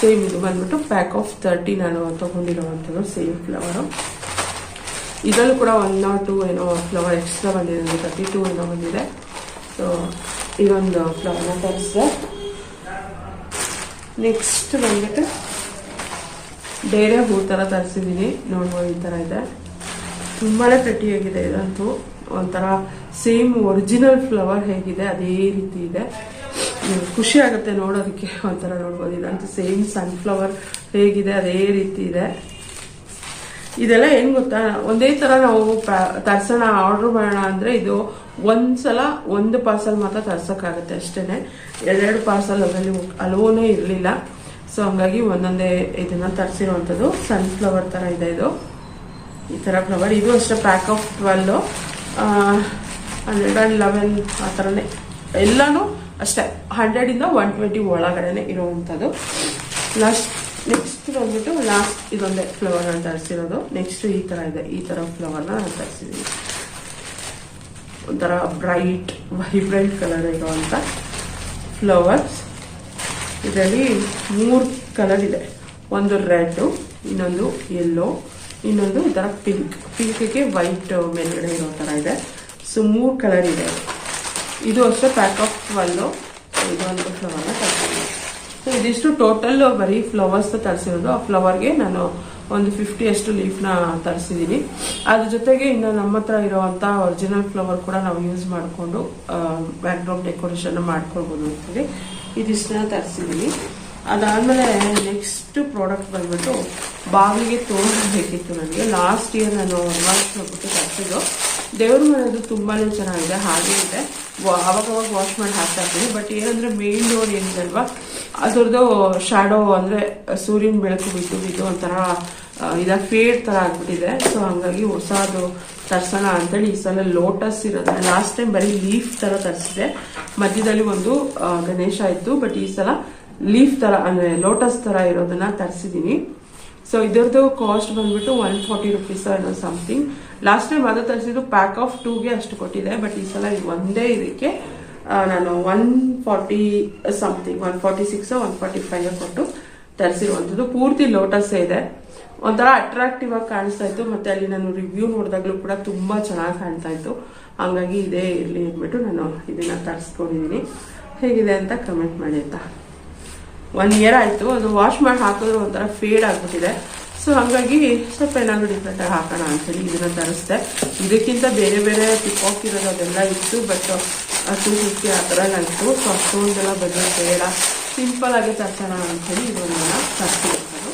ಸೇಮ್ ಇದು ಬಂದ್ಬಿಟ್ಟು ಪ್ಯಾಕ್ ಆಫ್ ತರ್ಟಿ ನಾನು ತಗೊಂಡಿರುವಂತದ್ದು ಸೇಮ್ ಫ್ಲವರು ಇದರಲ್ಲೂ ಕೂಡ ಒನ್ ನಾಟ್ ಟು ಏನೋ ಫ್ಲವರ್ ಎಕ್ಸ್ಟ್ರಾ ಬಂದಿದೆ ತರ್ಟಿ ಟೂ ಏನೋ ಬಂದಿದೆ. ಸೊ ಇದೊಂದು ಫ್ಲವರ್ನ ತರಿಸಿದೆ. ನೆಕ್ಸ್ಟ್ ಬಂದ್ಬಿಟ್ಟು ಡೇರೆ ಹೂ ಥರ ತರಿಸಿದ್ದೀನಿ ನೋಡ್ಬೋದು ಈ ಥರ ಇದೆ. ತುಂಬಾನೇ ಪ್ರತಿಯಾಗಿದೆ ಇದಂತೂ. ಒಂಥರ ಸೇಮ್ ಒರಿಜಿನಲ್ ಫ್ಲವರ್ ಹೇಗಿದೆ, ಅದೇ ರೀತಿ ಇದೆ. ಖುಷಿ ಆಗುತ್ತೆ ನೋಡೋದಕ್ಕೆ ಒಂಥರ ನೋಡ್ಬೋದು. ಇದಂತೂ ಸೇಮ್ ಸನ್ಫ್ಲವರ್ ಹೇಗಿದೆ, ಅದೇ ರೀತಿ ಇದೆ. ಇದೆಲ್ಲ ಏನ್ ಗೊತ್ತಾ? ಒಂದೇ ತರ ನಾವು ತರ್ಸೋಣ ಆರ್ಡರ್ ಮಾಡೋಣ ಅಂದ್ರೆ ಇದು ಒಂದ್ಸಲ ಒಂದು ಪಾರ್ಸಲ್ ಮಾತ್ರ ತರ್ಸಕ್ಕಾಗತ್ತೆ ಅಷ್ಟೇನೆ. ಎರಡೆರಡು ಪಾರ್ಸಲ್ ಅದರಲ್ಲಿ ಅಲೋನೇ ಇರಲಿಲ್ಲ. ಸೊ ಹಂಗಾಗಿ ಒಂದೊಂದೇ ಇದನ್ನ ತರಿಸಿರುವಂಥದ್ದು. ಸನ್ಫ್ಲವರ್ ತರ ಇದೆ ಇದು. ಈ ತರ ಫ್ಲವರ್ ಇದು ಅಷ್ಟೇ pack of twelve hundred and eleven ಆ ತರನೇ. ಎಲ್ಲಾನು ಅಷ್ಟೇ. ಹಂಡ್ರೆಡ್ ಇಂದ ಒನ್ ಟ್ವೆಂಟಿ ಒಳಗಡೆನೆ ಇರುವಂಥದ್ದು. ಲಾಸ್ಟ್ ನೆಕ್ಸ್ಟ್ ಬಂದ್ಬಿಟ್ಟು ಲಾಸ್ಟ್ ಇದೊಂದೇ ಫ್ಲವರ್ ನಾನು ತರಿಸಿರೋದು. ನೆಕ್ಸ್ಟ್ ಈ ತರ ಇದೆ. ಈ ತರ ಫ್ಲವರ್ನ ನಾನು ತರಿಸಿದ್ದೀನಿ ಒಂಥರ ಬ್ರೈಟ್ ವೈಬ್ರೆಂಟ್ ಕಲರ್ ಇರುವಂತ ಫ್ಲವರ್ಸ್ ಇದರಲ್ಲಿ ಮೂರು ಕಲರ್ ಇದೆ. ಒಂದು ರೆಡ್ ಇನ್ನೊಂದು ಯೆಲ್ಲೋ ಇನ್ನೊಂದು ಈ ಥರ ಪಿಂಕ್ ಪಿಂಕ್ಗೆ ವೈಟ್ ಮೇಲ್ಗಡೆ ಇರೋ ಥರ ಇದೆ. ಸೊ ಮೂರು ಕಲರ್ ಇದೆ. ಇದು ಅಷ್ಟೇ ಪ್ಯಾಕ್ ಆಫ್ ಟ್ವೆಲ್ಲು ಇದೊಂದು ಫ್ಲವರ್ನ ತರಿಸಿದ್ದೀನಿ ಸೊ ಇದಿಷ್ಟು ಟೋಟಲ್ ಬರೀ ಫ್ಲವರ್ಸ್ ತರಿಸಿರೋದು. ಆ ಫ್ಲವರ್ಗೆ ನಾನು ಒಂದು ಫಿಫ್ಟಿ ಅಷ್ಟು ಲೀಫ್ನ ತರಿಸಿದ್ದೀನಿ ಅದ್ರ ಜೊತೆಗೆ ಇನ್ನು ನಮ್ಮ ಹತ್ರ ಇರೋವಂಥ ಒರಿಜಿನಲ್ ಫ್ಲವರ್ ಕೂಡ ನಾವು ಯೂಸ್ ಮಾಡಿಕೊಂಡು ಬ್ಯಾಕ್ ಡ್ರಾಪ್ ಡೆಕೋರೇಷನ್ ಮಾಡ್ಕೊಳ್ಬೋದು ಅಂತೇಳಿ. ಇದಿಷ್ಟನ್ನ ತರಿಸಿದ್ದೀನಿ ಅದಾದಮೇಲೆ ನೆಕ್ಸ್ಟ್ ಪ್ರಾಡಕ್ಟ್ ಬಂದ್ಬಿಟ್ಟು ಬಾಗಿಲಿಗೆ ತೋರಿಸಬೇಕಿತ್ತು ನನಗೆ. ಲಾಸ್ಟ್ ಇಯರ್ ನಾನು ಅಡ್ವಾನ್ಸ್ ಹೋಗ್ಬಿಟ್ಟು ತರಿಸಿದ್ದು. ದೇವ್ರ ಮನೆಯದು ತುಂಬಾ ಚೆನ್ನಾಗಿದೆ, ಹಾಗೆ ಇದೆ. ವಾ- ಅವಾಗ ಅವಾಗ ವಾಶ್ ಮಾಡಿ ಹಾಕ್ತಾ ಇರ್ತೀನಿ ಬಟ್ ಏನಂದ್ರೆ ಮೇನ್ ಡೋರ್ ಏನಿದೆ ಅಲ್ವಾ? ಅದ್ರದ್ದು ಶಾಡೋ ಅಂದ್ರೆ ಸೂರ್ಯನ ಬೆಳಕು ಬಿದ್ದು ಬಿದ್ದು ಒಂಥರ ಇದ ಫೇಡ್ ತರ ಆಗ್ಬಿಟ್ಟಿದೆ. ಸೊ ಹಂಗಾಗಿ ಹೊಸದು ತರ್ಸೋಣ ಅಂತೇಳಿ ಈ ಸಲ ಲೋಟಸ್ ಇರೋದು ಲಾಸ್ಟ್ ಟೈಮ್ ಬರೀ ಲೀಫ್ ತರ ತರಿಸಿದೆ. ಮಧ್ಯದಲ್ಲಿ ಒಂದು ಗಣೇಶ ಇತ್ತು ಬಟ್ ಈ ಸಲ ಲೀಫ್ ತರ, ಅಂದ್ರೆ ಲೋಟಸ್ ತರ ಇರೋದನ್ನ ತರಿಸಿದೀನಿ. ಸೊ ಇದರದ್ದು ಕಾಸ್ಟ್ ಬಂದ್ಬಿಟ್ಟು ಒನ್ ಫಾರ್ಟಿ ರುಪೀಸ್ ಅನ್ನೋ ಸಮಥಿಂಗ್ ಲಾಸ್ಟ್ ಟೈಮ್ ಅದು ತರಿಸಿದ್ದು ಪ್ಯಾಕ್ ಆಫ್ ಟೂಗೆ ಅಷ್ಟು ಕೊಟ್ಟಿದೆ ಬಟ್ ಈ ಸಲ ಒಂದೇ ಇದಕ್ಕೆ ನಾನು one forty something one forty six one forty five ಕೊಟ್ಟು ತರಿಸಿರುವಂಥದ್ದು. ಪೂರ್ತಿ ಲೋಟಸ್ ಇದೆ. ಒಂಥರ ಅಟ್ರಾಕ್ಟಿವ್ ಆಗಿ ಕಾಣಿಸ್ತಾ ಇತ್ತು. ಮತ್ತೆ ಅಲ್ಲಿ ನಾನು ರಿವ್ಯೂ ನೋಡಿದಾಗ್ಲೂ ಕೂಡ ತುಂಬಾ ಚೆನ್ನಾಗಿ ಕಾಣ್ತಾ ಇತ್ತು. ಹಂಗಾಗಿ ಇದೇ ಇರಲಿ ಅಂದ್ಬಿಟ್ಟು ನಾನು ಇದನ್ನ ತರಿಸ್ಕೊಂಡಿದ್ದೀನಿ ಹೇಗಿದೆ ಅಂತ ಕಮೆಂಟ್ ಮಾಡಿ ಅಂತ ಒನ್ ಇಯರ್ ಆಯಿತು. ಅದು ವಾಶ್ ಮಾಡಿ ಹಾಕಿದ್ರೆ ಒಂಥರ ಫೇಡ್ ಆಗಿಬಿಟ್ಟಿದೆ. ಸೊ ಹಾಗಾಗಿ ಸ್ವಲ್ಪ ಏನಾದ್ರು ಡಿಫ್ರೆಂಟ್ ಆಗಿ ಹಾಕೋಣ ಅಂತೇಳಿ ಇದನ್ನ ತರಿಸ್ದೆ. ಇದಕ್ಕಿಂತ ಬೇರೆ ಬೇರೆ ಪಿಕಾಕ್ ಇರೋದು ಅದೆಲ್ಲ ಇತ್ತು ಬಟ್ ಟೂ ಫಿಫ್ಟಿ ಆ ಥರ ಇತ್ತು ಸೊ ಅಷ್ಟೊಂದೆಲ್ಲ ಬದಲು ಬೇಡ ಸಿಂಪಲ್ ಆಗಿ ತರ್ಸೋಣ ಅಂತೇಳಿ ಇದನ್ನ ತರಿಸಿದೆ ನಾನು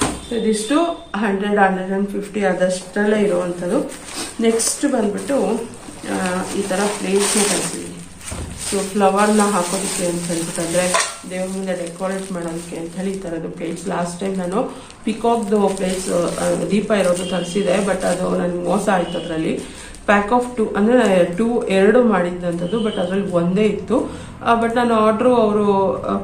So ಇದಿಷ್ಟು ಹಂಡ್ರೆಡ್ ಹಂಡ್ರೆಡ್ ಆ್ಯಂಡ್ ಫಿಫ್ಟಿ ಅದಷ್ಟರಲ್ಲೇ ಇರುವಂಥದ್ದು. ನೆಕ್ಸ್ಟ್ ಬಂದ್ಬಿಟ್ಟು ಈ ಥರ ಪ್ಲೇಟ್ಸ್ನ ತರ್ತೀವಿ ಸೊ ಫ್ಲವರ್ನ ಹಾಕೋದಕ್ಕೆ ಅಂತ ಹೇಳ್ಬಿಟ್ಟು ಅಂದರೆ ದೇವ್ರ ಮುಂದೆ ಡೆಕೋರೇಟ್ ಮಾಡೋದಕ್ಕೆ ಅಂತ ಹೇಳಿ ಈ ಥರದ್ದು ಪ್ಲೇಟ್ಸ್ ಲಾಸ್ಟ್ ಟೈಮ್ ನಾನು ಪಿಕಾಕ್ದು ಪ್ಲೇಟ್ಸ್ ದೀಪ ಇರೋದು ತರಿಸಿದೆ ಬಟ್ ಅದು ನನಗೆ ಮೋಸ ಆಯಿತು ಅದರಲ್ಲಿ. ಪ್ಯಾಕ್ ಆಫ್ ಟೂ ಅಂದರೆ ಟೂ ಎರಡು ಮಾಡಿದ್ದಂಥದ್ದು ಬಟ್ ಅದರಲ್ಲಿ ಒಂದೇ ಇತ್ತು. ಬಟ್ ನಾನು ಆರ್ಡ್ರು ಅವರು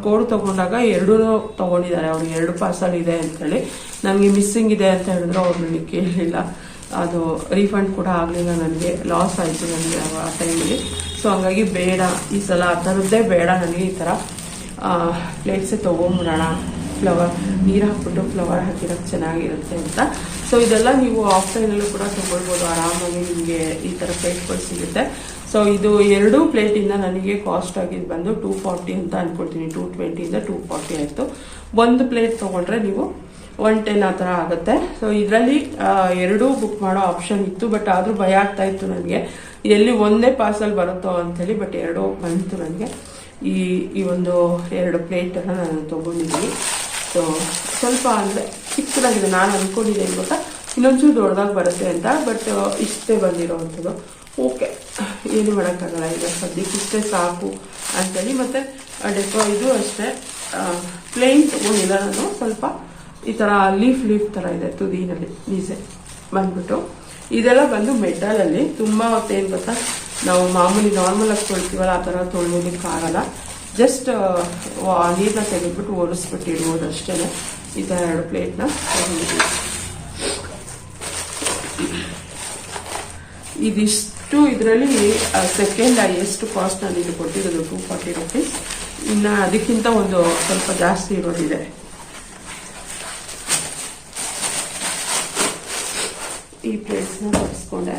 ಕೋಡ್ ತಗೊಂಡಾಗ ಎರಡೂ ತಗೊಂಡಿದ್ದಾರೆ. ಅವ್ರಿಗೆ ಎರಡು ಪಾರ್ಸಲ್ ಇದೆ ಅಂತೇಳಿ. ನನಗೆ ಮಿಸ್ಸಿಂಗ್ ಇದೆ ಅಂತ ಹೇಳಿದ್ರು ಅವ್ರು ನನಗೆ ಕೇಳಲಿಲ್ಲ ಅದು ರೀಫಂಡ್ ಕೂಡ ಆಗಲಿಲ್ಲ ನನಗೆ. ಲಾಸ್ ಆಯಿತು ನನಗೆ ಆ ಟೈಮಲ್ಲಿ ಸೊ ಹಂಗಾಗಿ ಬೇಡ ಈ ಸಲ. ಆ ಥರದ್ದೇ ಬೇಡ ನನಗೆ ಈ ಥರ ಪ್ಲೇಟ್ಸೇ ತೊಗೊಂಬಿಡೋಣ ಫ್ಲವರ್ ನೀರು ಹಾಕ್ಬಿಟ್ಟು ಫ್ಲವರ್ ಹಾಕಿರೋದು ಚೆನ್ನಾಗಿರುತ್ತೆ ಅಂತ. ಸೊ ಇದೆಲ್ಲ ನೀವು ಆಫ್ಲೈನಲ್ಲೂ ಕೂಡ ತೊಗೊಳ್ಬೋದು. ಆರಾಮಾಗಿ ನಿಮಗೆ ಈ ಥರ ಪ್ಲೇಟ್ಗಳು ಸಿಗುತ್ತೆ. ಸೊ ಇದು ಎರಡೂ ಪ್ಲೇಟಿಂದ ನನಗೆ ಕಾಸ್ಟ್ ಆಗಿದ್ದು ಬಂದು ಟೂ ಫಾರ್ಟಿ ಅಂತ ಅನ್ಕೊಳ್ತೀನಿ. ಟೂ ಟ್ವೆಂಟಿಯಿಂದ ಟೂ ಫಾರ್ಟಿ ಆಯಿತು. ಒಂದು ಪ್ಲೇಟ್ ತೊಗೊಂಡ್ರೆ ನೀವು ಒನ್ ಟೆನ್ ಆ ಥರ ಆಗುತ್ತೆ. ಸೊ ಇದರಲ್ಲಿ ಎರಡೂ ಬುಕ್ ಮಾಡೋ ಆಪ್ಷನ್ ಇತ್ತು ಬಟ್ ಆದರೂ ಭಯ ಆಗ್ತಾ ಇತ್ತು ನನಗೆ. ಎಲ್ಲಿ ಒಂದೇ ಪಾರ್ಸಲ್ ಬರುತ್ತೋ ಅಂಥೇಳಿ ಬಟ್ ಎರಡೂ ಬಂತು ನನಗೆ. ಈ ಈ ಒಂದು ಎರಡು ಪ್ಲೇಟನ್ನು ನಾನು ತೊಗೊಂಡಿದ್ದೀನಿ. ಸೊ ಸ್ವಲ್ಪ ಅಂದರೆ ಚಿಕ್ಕದಾಗಿದೆ, ನಾನು ಅಂದ್ಕೊಂಡಿದ್ದೇನೆ ಗೊತ್ತಾ ಇನ್ನೊಂಚೂರು ದೊಡ್ಡದಾಗಿ ಬರುತ್ತೆ ಅಂತ ಬಟ್ ಇಷ್ಟೇ ಬಂದಿರೋವಂಥದ್ದು ಓಕೆ ಏನು ಮಾಡೋಕ್ಕಾಗಲ್ಲ, ಈಗ ಸದ್ಯಕ್ಕೆ ಇಷ್ಟೇ ಸಾಕು ಅಂತೇಳಿ, ಮತ್ತು ಡೆಕೋ ಇದು ಅಷ್ಟೇ. ಪ್ಲೇನ್ ತೊಗೊಂಡಿಲ್ಲ ನಾನು, ಸ್ವಲ್ಪ ಈ ಥರ ಲೀಫ್ ಲೀಫ್ ಥರ ಇದೆ, ತುದಿನಲ್ಲಿ, ಮೀಸೆ ಬಂದ್ಬಿಟ್ಟು. ಇದೆಲ್ಲ ಬಂದು ಮೆಟಲಲ್ಲಿ ತುಂಬ ಏನು ಗೊತ್ತಾ? ನಾವು ಮಾಮೂಲಿ ನಾರ್ಮಲಾಗಿ ತೊಳ್ತೀವಲ್ಲ, ಆ ಥರ ತೊಳ್ಯೋದಕ್ಕಾಗಲ್ಲ ಜಸ್ಟ್ ನೀರನ್ನ ತೆಗೆದ್ಬಿಟ್ಟು ಒರೆಸ್ಬಿಟ್ಟು ಇಡ್ಬೋದು ಅಷ್ಟೇ ಈ ಥರ ಎರಡು ಪ್ಲೇಟ್ನ ಇದಿಷ್ಟು ಇದರಲ್ಲಿ ಸೆಕೆಂಡ್ ಹೈಯೆಸ್ಟ್ ಕಾಸ್ಟ್ ನಾನು ಇದು ಕೊಟ್ಟಿರೋದು ಟೂ ಫಾರ್ಟಿ ರುಪೀಸ್ ಇನ್ನು ಅದಕ್ಕಿಂತ ಒಂದು ಸ್ವಲ್ಪ ಜಾಸ್ತಿ ಇರೋದಿದೆ. ಈ ಪ್ಲೇಟ್ಸ್ನ ತರಿಸ್ಕೊಂಡೆ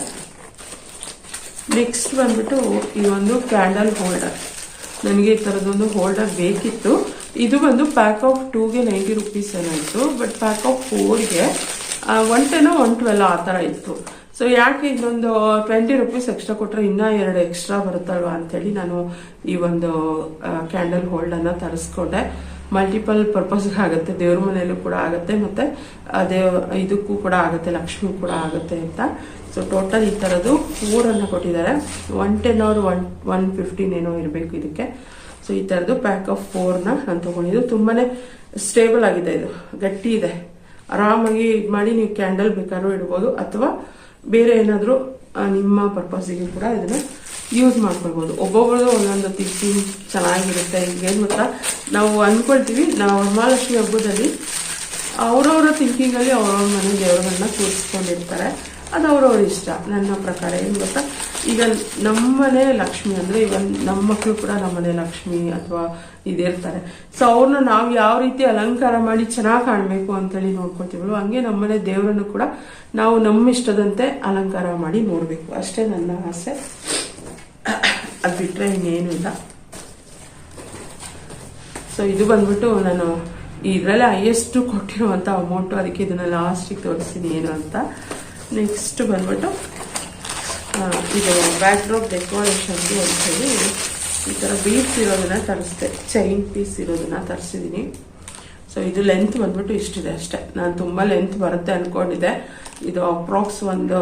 ನೆಕ್ಸ್ಟ್ ಬಂದ್ಬಿಟ್ಟು ಈ ಒಂದು ಕ್ಯಾಂಡಲ್ ಹೋಲ್ಡರ್ ನನಗೆ ಈ ಥರದೊಂದು ಹೋಲ್ಡರ್ ಬೇಕಿತ್ತು. ಇದು ಬಂದು ಪ್ಯಾಕ್ ಆಫ್ ಟೂಗೆ ನೈಂಟಿ ರುಪೀಸ್ ಏನಾಯಿತು ಬಟ್ ಪ್ಯಾಕ್ ಆಫ್ ಫೋರ್ಗೆ ಒನ್ ಟೆನೋ ಒನ್ ಟ್ವೆಲ್ ಆ ಥರ ಇತ್ತು. ಸೊ ಯಾಕೆ ಇದೊಂದು ಟ್ವೆಂಟಿ ರುಪೀಸ್ ಎಕ್ಸ್ಟ್ರಾ ಕೊಟ್ಟರೆ ಇನ್ನೂ ಎರಡು ಎಕ್ಸ್ಟ್ರಾ ಬರುತ್ತಲ್ವಾ ಅಂಥೇಳಿ ನಾನು ಈ ಒಂದು ಕ್ಯಾಂಡಲ್ ಹೋಲ್ಡನ್ನು ತರಿಸ್ಕೊಂಡೆ. ಮಲ್ಟಿಪಲ್ ಪರ್ಪಸ್ಗೆ ಆಗುತ್ತೆ. ದೇವ್ರ ಮನೆಯಲ್ಲೂ ಕೂಡ ಆಗುತ್ತೆ ಮತ್ತು ಅದೇ ಇದಕ್ಕೂ ಕೂಡ ಆಗುತ್ತೆ ಲಕ್ಷ್ಮಿ ಕೂಡ ಆಗುತ್ತೆ ಅಂತ. ಸೊ ಟೋಟಲ್ ಈ ಥರದ್ದು ಫೋರನ್ನು ಕೊಟ್ಟಿದ್ದಾರೆ. ಒನ್ ಟೆನ್ ಅವ್ರು ಒನ್ ಒನ್ ಫಿಫ್ಟೀನ್ ಏನೋ ಇರಬೇಕು ಇದಕ್ಕೆ. ಸೊ ಈ ಥರದ್ದು ಪ್ಯಾಕ್ ಆಫ್ ಫೋರ್ನ ನಾನು ತೊಗೊಂಡಿದ್ದು. ತುಂಬಾ ಸ್ಟೇಬಲ್ ಆಗಿದೆ ಇದು. ಗಟ್ಟಿ ಇದೆ. ಆರಾಮಾಗಿ ಇದು ಮಾಡಿ ನೀವು ಕ್ಯಾಂಡಲ್ ಬೇಕಾದ್ರೂ ಇಡ್ಬೋದು ಅಥವಾ ಬೇರೆ ಏನಾದರೂ ನಿಮ್ಮ ಪರ್ಪಸ್ಸಿಗೆ ಕೂಡ ಇದನ್ನು ಯೂಸ್ ಮಾಡ್ಕೊಳ್ಬೋದು. ಒಬ್ಬೊಬ್ರದ್ದು ಒಂದೊಂದು ಥಿಂಕಿಂಗ್ ಚೆನ್ನಾಗಿರುತ್ತೆ. ಈಗೇನು ಮತ್ತು ನಾವು ಅಂದ್ಕೊಳ್ತೀವಿ ನಾವು ಮಹಾಲಕ್ಷ್ಮಿ ಹಬ್ಬದಲ್ಲಿ ಅವರವರ ಥಿಂಕಿಂಗಲ್ಲಿ ಅವರವ್ರ ಮನೆ ದೇವರನ್ನ ಕೂರಿಸ್ಕೊಂಡಿರ್ತಾರೆ. ಅದು ಅವ್ರವ್ರ ಇಷ್ಟ, ನನ್ನ ಪ್ರಕಾರ ಏನು ಗೊತ್ತಾ? ಈಗ ನಮ್ಮನೆ ಲಕ್ಷ್ಮಿ ಅಂದರೆ ಈಗ ನಮ್ಮ ಮಕ್ಕಳು ಕೂಡ ನಮ್ಮನೆ ಲಕ್ಷ್ಮಿ ಅಥವಾ ಇದಿರ್ತಾರೆ. ಸೊ ಅವ್ರನ್ನ ನಾವು ಯಾವ ರೀತಿ ಅಲಂಕಾರ ಮಾಡಿ ಚೆನ್ನಾಗಿ ಕಾಣಬೇಕು ಅಂತೇಳಿ ನೋಡ್ಕೊತೀವಲ್ವ, ಹಂಗೆ ನಮ್ಮನೆ ದೇವರನ್ನು ಕೂಡ ನಾವು ನಮ್ಮ ಇಷ್ಟದಂತೆ ಅಲಂಕಾರ ಮಾಡಿ ನೋಡಬೇಕು. ಅಷ್ಟೇ ನನ್ನ ಆಸೆ. ಅದು ಬಿಟ್ಟರೆ ಇನ್ನೇನು ಇಲ್ಲ. ಸೊ ಇದು ಬಂದ್ಬಿಟ್ಟು ನಾನು ಇದರಲ್ಲೇ ಹೈಯೆಸ್ಟ್ ಕೊಟ್ಟಿರುವಂತ ಅಮೌಂಟು ಅದಕ್ಕೆ ಇದನ್ನ ಲಾಸ್ಟಿಗೆ ತೋರಿಸ್ತೀನಿ ಏನು ಅಂತ. ನೆಕ್ಸ್ಟ್ ಬಂದ್ಬಿಟ್ಟು ಇದು ಇದು ಬ್ಯಾಕ್ಡ್ರಾಪ್ ಡೆಕೋರೇಷನ್ಗೆ ಅಂತೇಳಿ ಈ ಥರ ಬೀಡ್ಸ್ ಇರೋದನ್ನ ತರಿಸಿದೆ ಚೈನ್ ಪೀಸ್ ಇರೋದನ್ನ ತರಿಸಿದ್ದೀನಿ ಸೊ ಇದು ಲೆಂತ್ ಬಂದ್ಬಿಟ್ಟು ಇಷ್ಟಿದೆ ಅಷ್ಟೇ. ನಾನು ತುಂಬ ಲೆಂತ್ ಬರುತ್ತೆ ಅಂದ್ಕೊಂಡಿದ್ದೆ ಇದು ಅಪ್ರಾಕ್ಸ್ ಒಂದು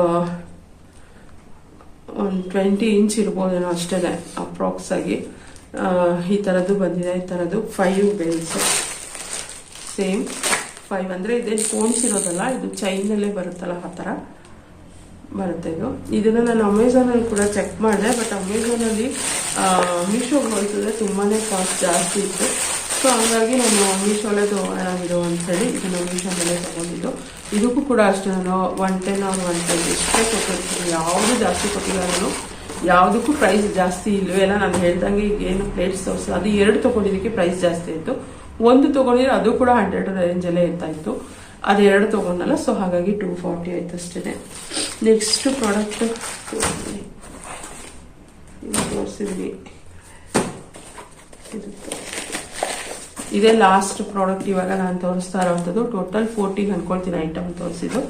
ಒಂದು ಟ್ವೆಂಟಿ ಇಂಚ್ ಇರ್ಬೋದೇನೋ ಅಷ್ಟೇ ಅಪ್ರಾಕ್ಸ್ ಆಗಿ. ಈ ಥರದ್ದು ಬಂದಿದೆ, ಈ ಥರದ್ದು ಫೈವ್ ಬೆಲ್ಸ್ ಸೇಮ್ ಫೈವ್ ಅಂದರೆ ಇದೇನು ಫೋನ್ಸ್ ಇರೋದಲ್ಲ, ಇದು ಚೈನಲ್ಲೇ ಬರುತ್ತಲ್ಲ ಆ ಥರ ಬರುತ್ತೆ ಇದು. ಇದನ್ನು ನಾನು ಅಮೆಝಾನಲ್ಲಿ ಕೂಡ ಚೆಕ್ ಮಾಡಿದೆ ಬಟ್ ಅಮೆಝಾನಲ್ಲಿ ಮೀಶೋಗೆ ಹೋಲ್ಸಿದ್ರೆ ತುಂಬಾ ಕಾಸ್ಟ್ ಜಾಸ್ತಿ ಇತ್ತು. ಸೊ ಹಂಗಾಗಿ ನಾನು ಮೀಶೋಲ್ಲೇ ತೊಗೊಳ್ಳೋಣ ಇದು ಅಂಥೇಳಿ ಇದನ್ನು ಮೀಶೋನಲ್ಲೇ ತೊಗೊಂಡಿದ್ದು. ಇದಕ್ಕೂ ಕೂಡ ಅಷ್ಟೇ ನಾನು one ten or one ten ಇಷ್ಟೇ ಕೊಟ್ಟಿರ್ತೀನಿ, ಯಾವುದು ಜಾಸ್ತಿ ಕೊಟ್ಟಿಲ್ಲ ಯಾವುದಕ್ಕೂ ಪ್ರೈಸ್ ಜಾಸ್ತಿ ಇಲ್ವೇ ನಾನು ಹೇಳ್ದಂಗೆ ಈಗ ಏನು ಪ್ಲೇಟ್ಸ್ ತೋರಿಸ ಅದು ಎರಡು ತಗೊಂಡಿದ್ದಕ್ಕೆ ಪ್ರೈಸ್ ಜಾಸ್ತಿ ಇತ್ತು ಒಂದು ತಗೊಂಡಿದ್ರೆ ಅದು ಕೂಡ ಹಂಡ್ರೆಡ್ ರೇಂಜಲ್ಲೇ ಇರ್ತಾ ಇತ್ತು ಅದು ಎರಡು ತಗೊಂಡಲ್ಲ ಸೊ ಹಾಗಾಗಿ ಟೂ ಫಾರ್ಟಿ ಆಯ್ತು ಅಷ್ಟೇ ನೆಕ್ಸ್ಟ್ ಪ್ರಾಡಕ್ಟ್ ತೋರಿಸಿದ್ವಿ. ಇದು ಲಾಸ್ಟ್ ಪ್ರಾಡಕ್ಟ್ ಇವಾಗ ನಾನು ತೋರಿಸ್ತಾ ಇರೋವಂಥದ್ದು ಟೋಟಲ್ ಫೋರ್ಟೀನ್ ಅನ್ಕೊಳ್ತೀನಿ ಐಟಮ್ ತೋರಿಸಿದ್ದು.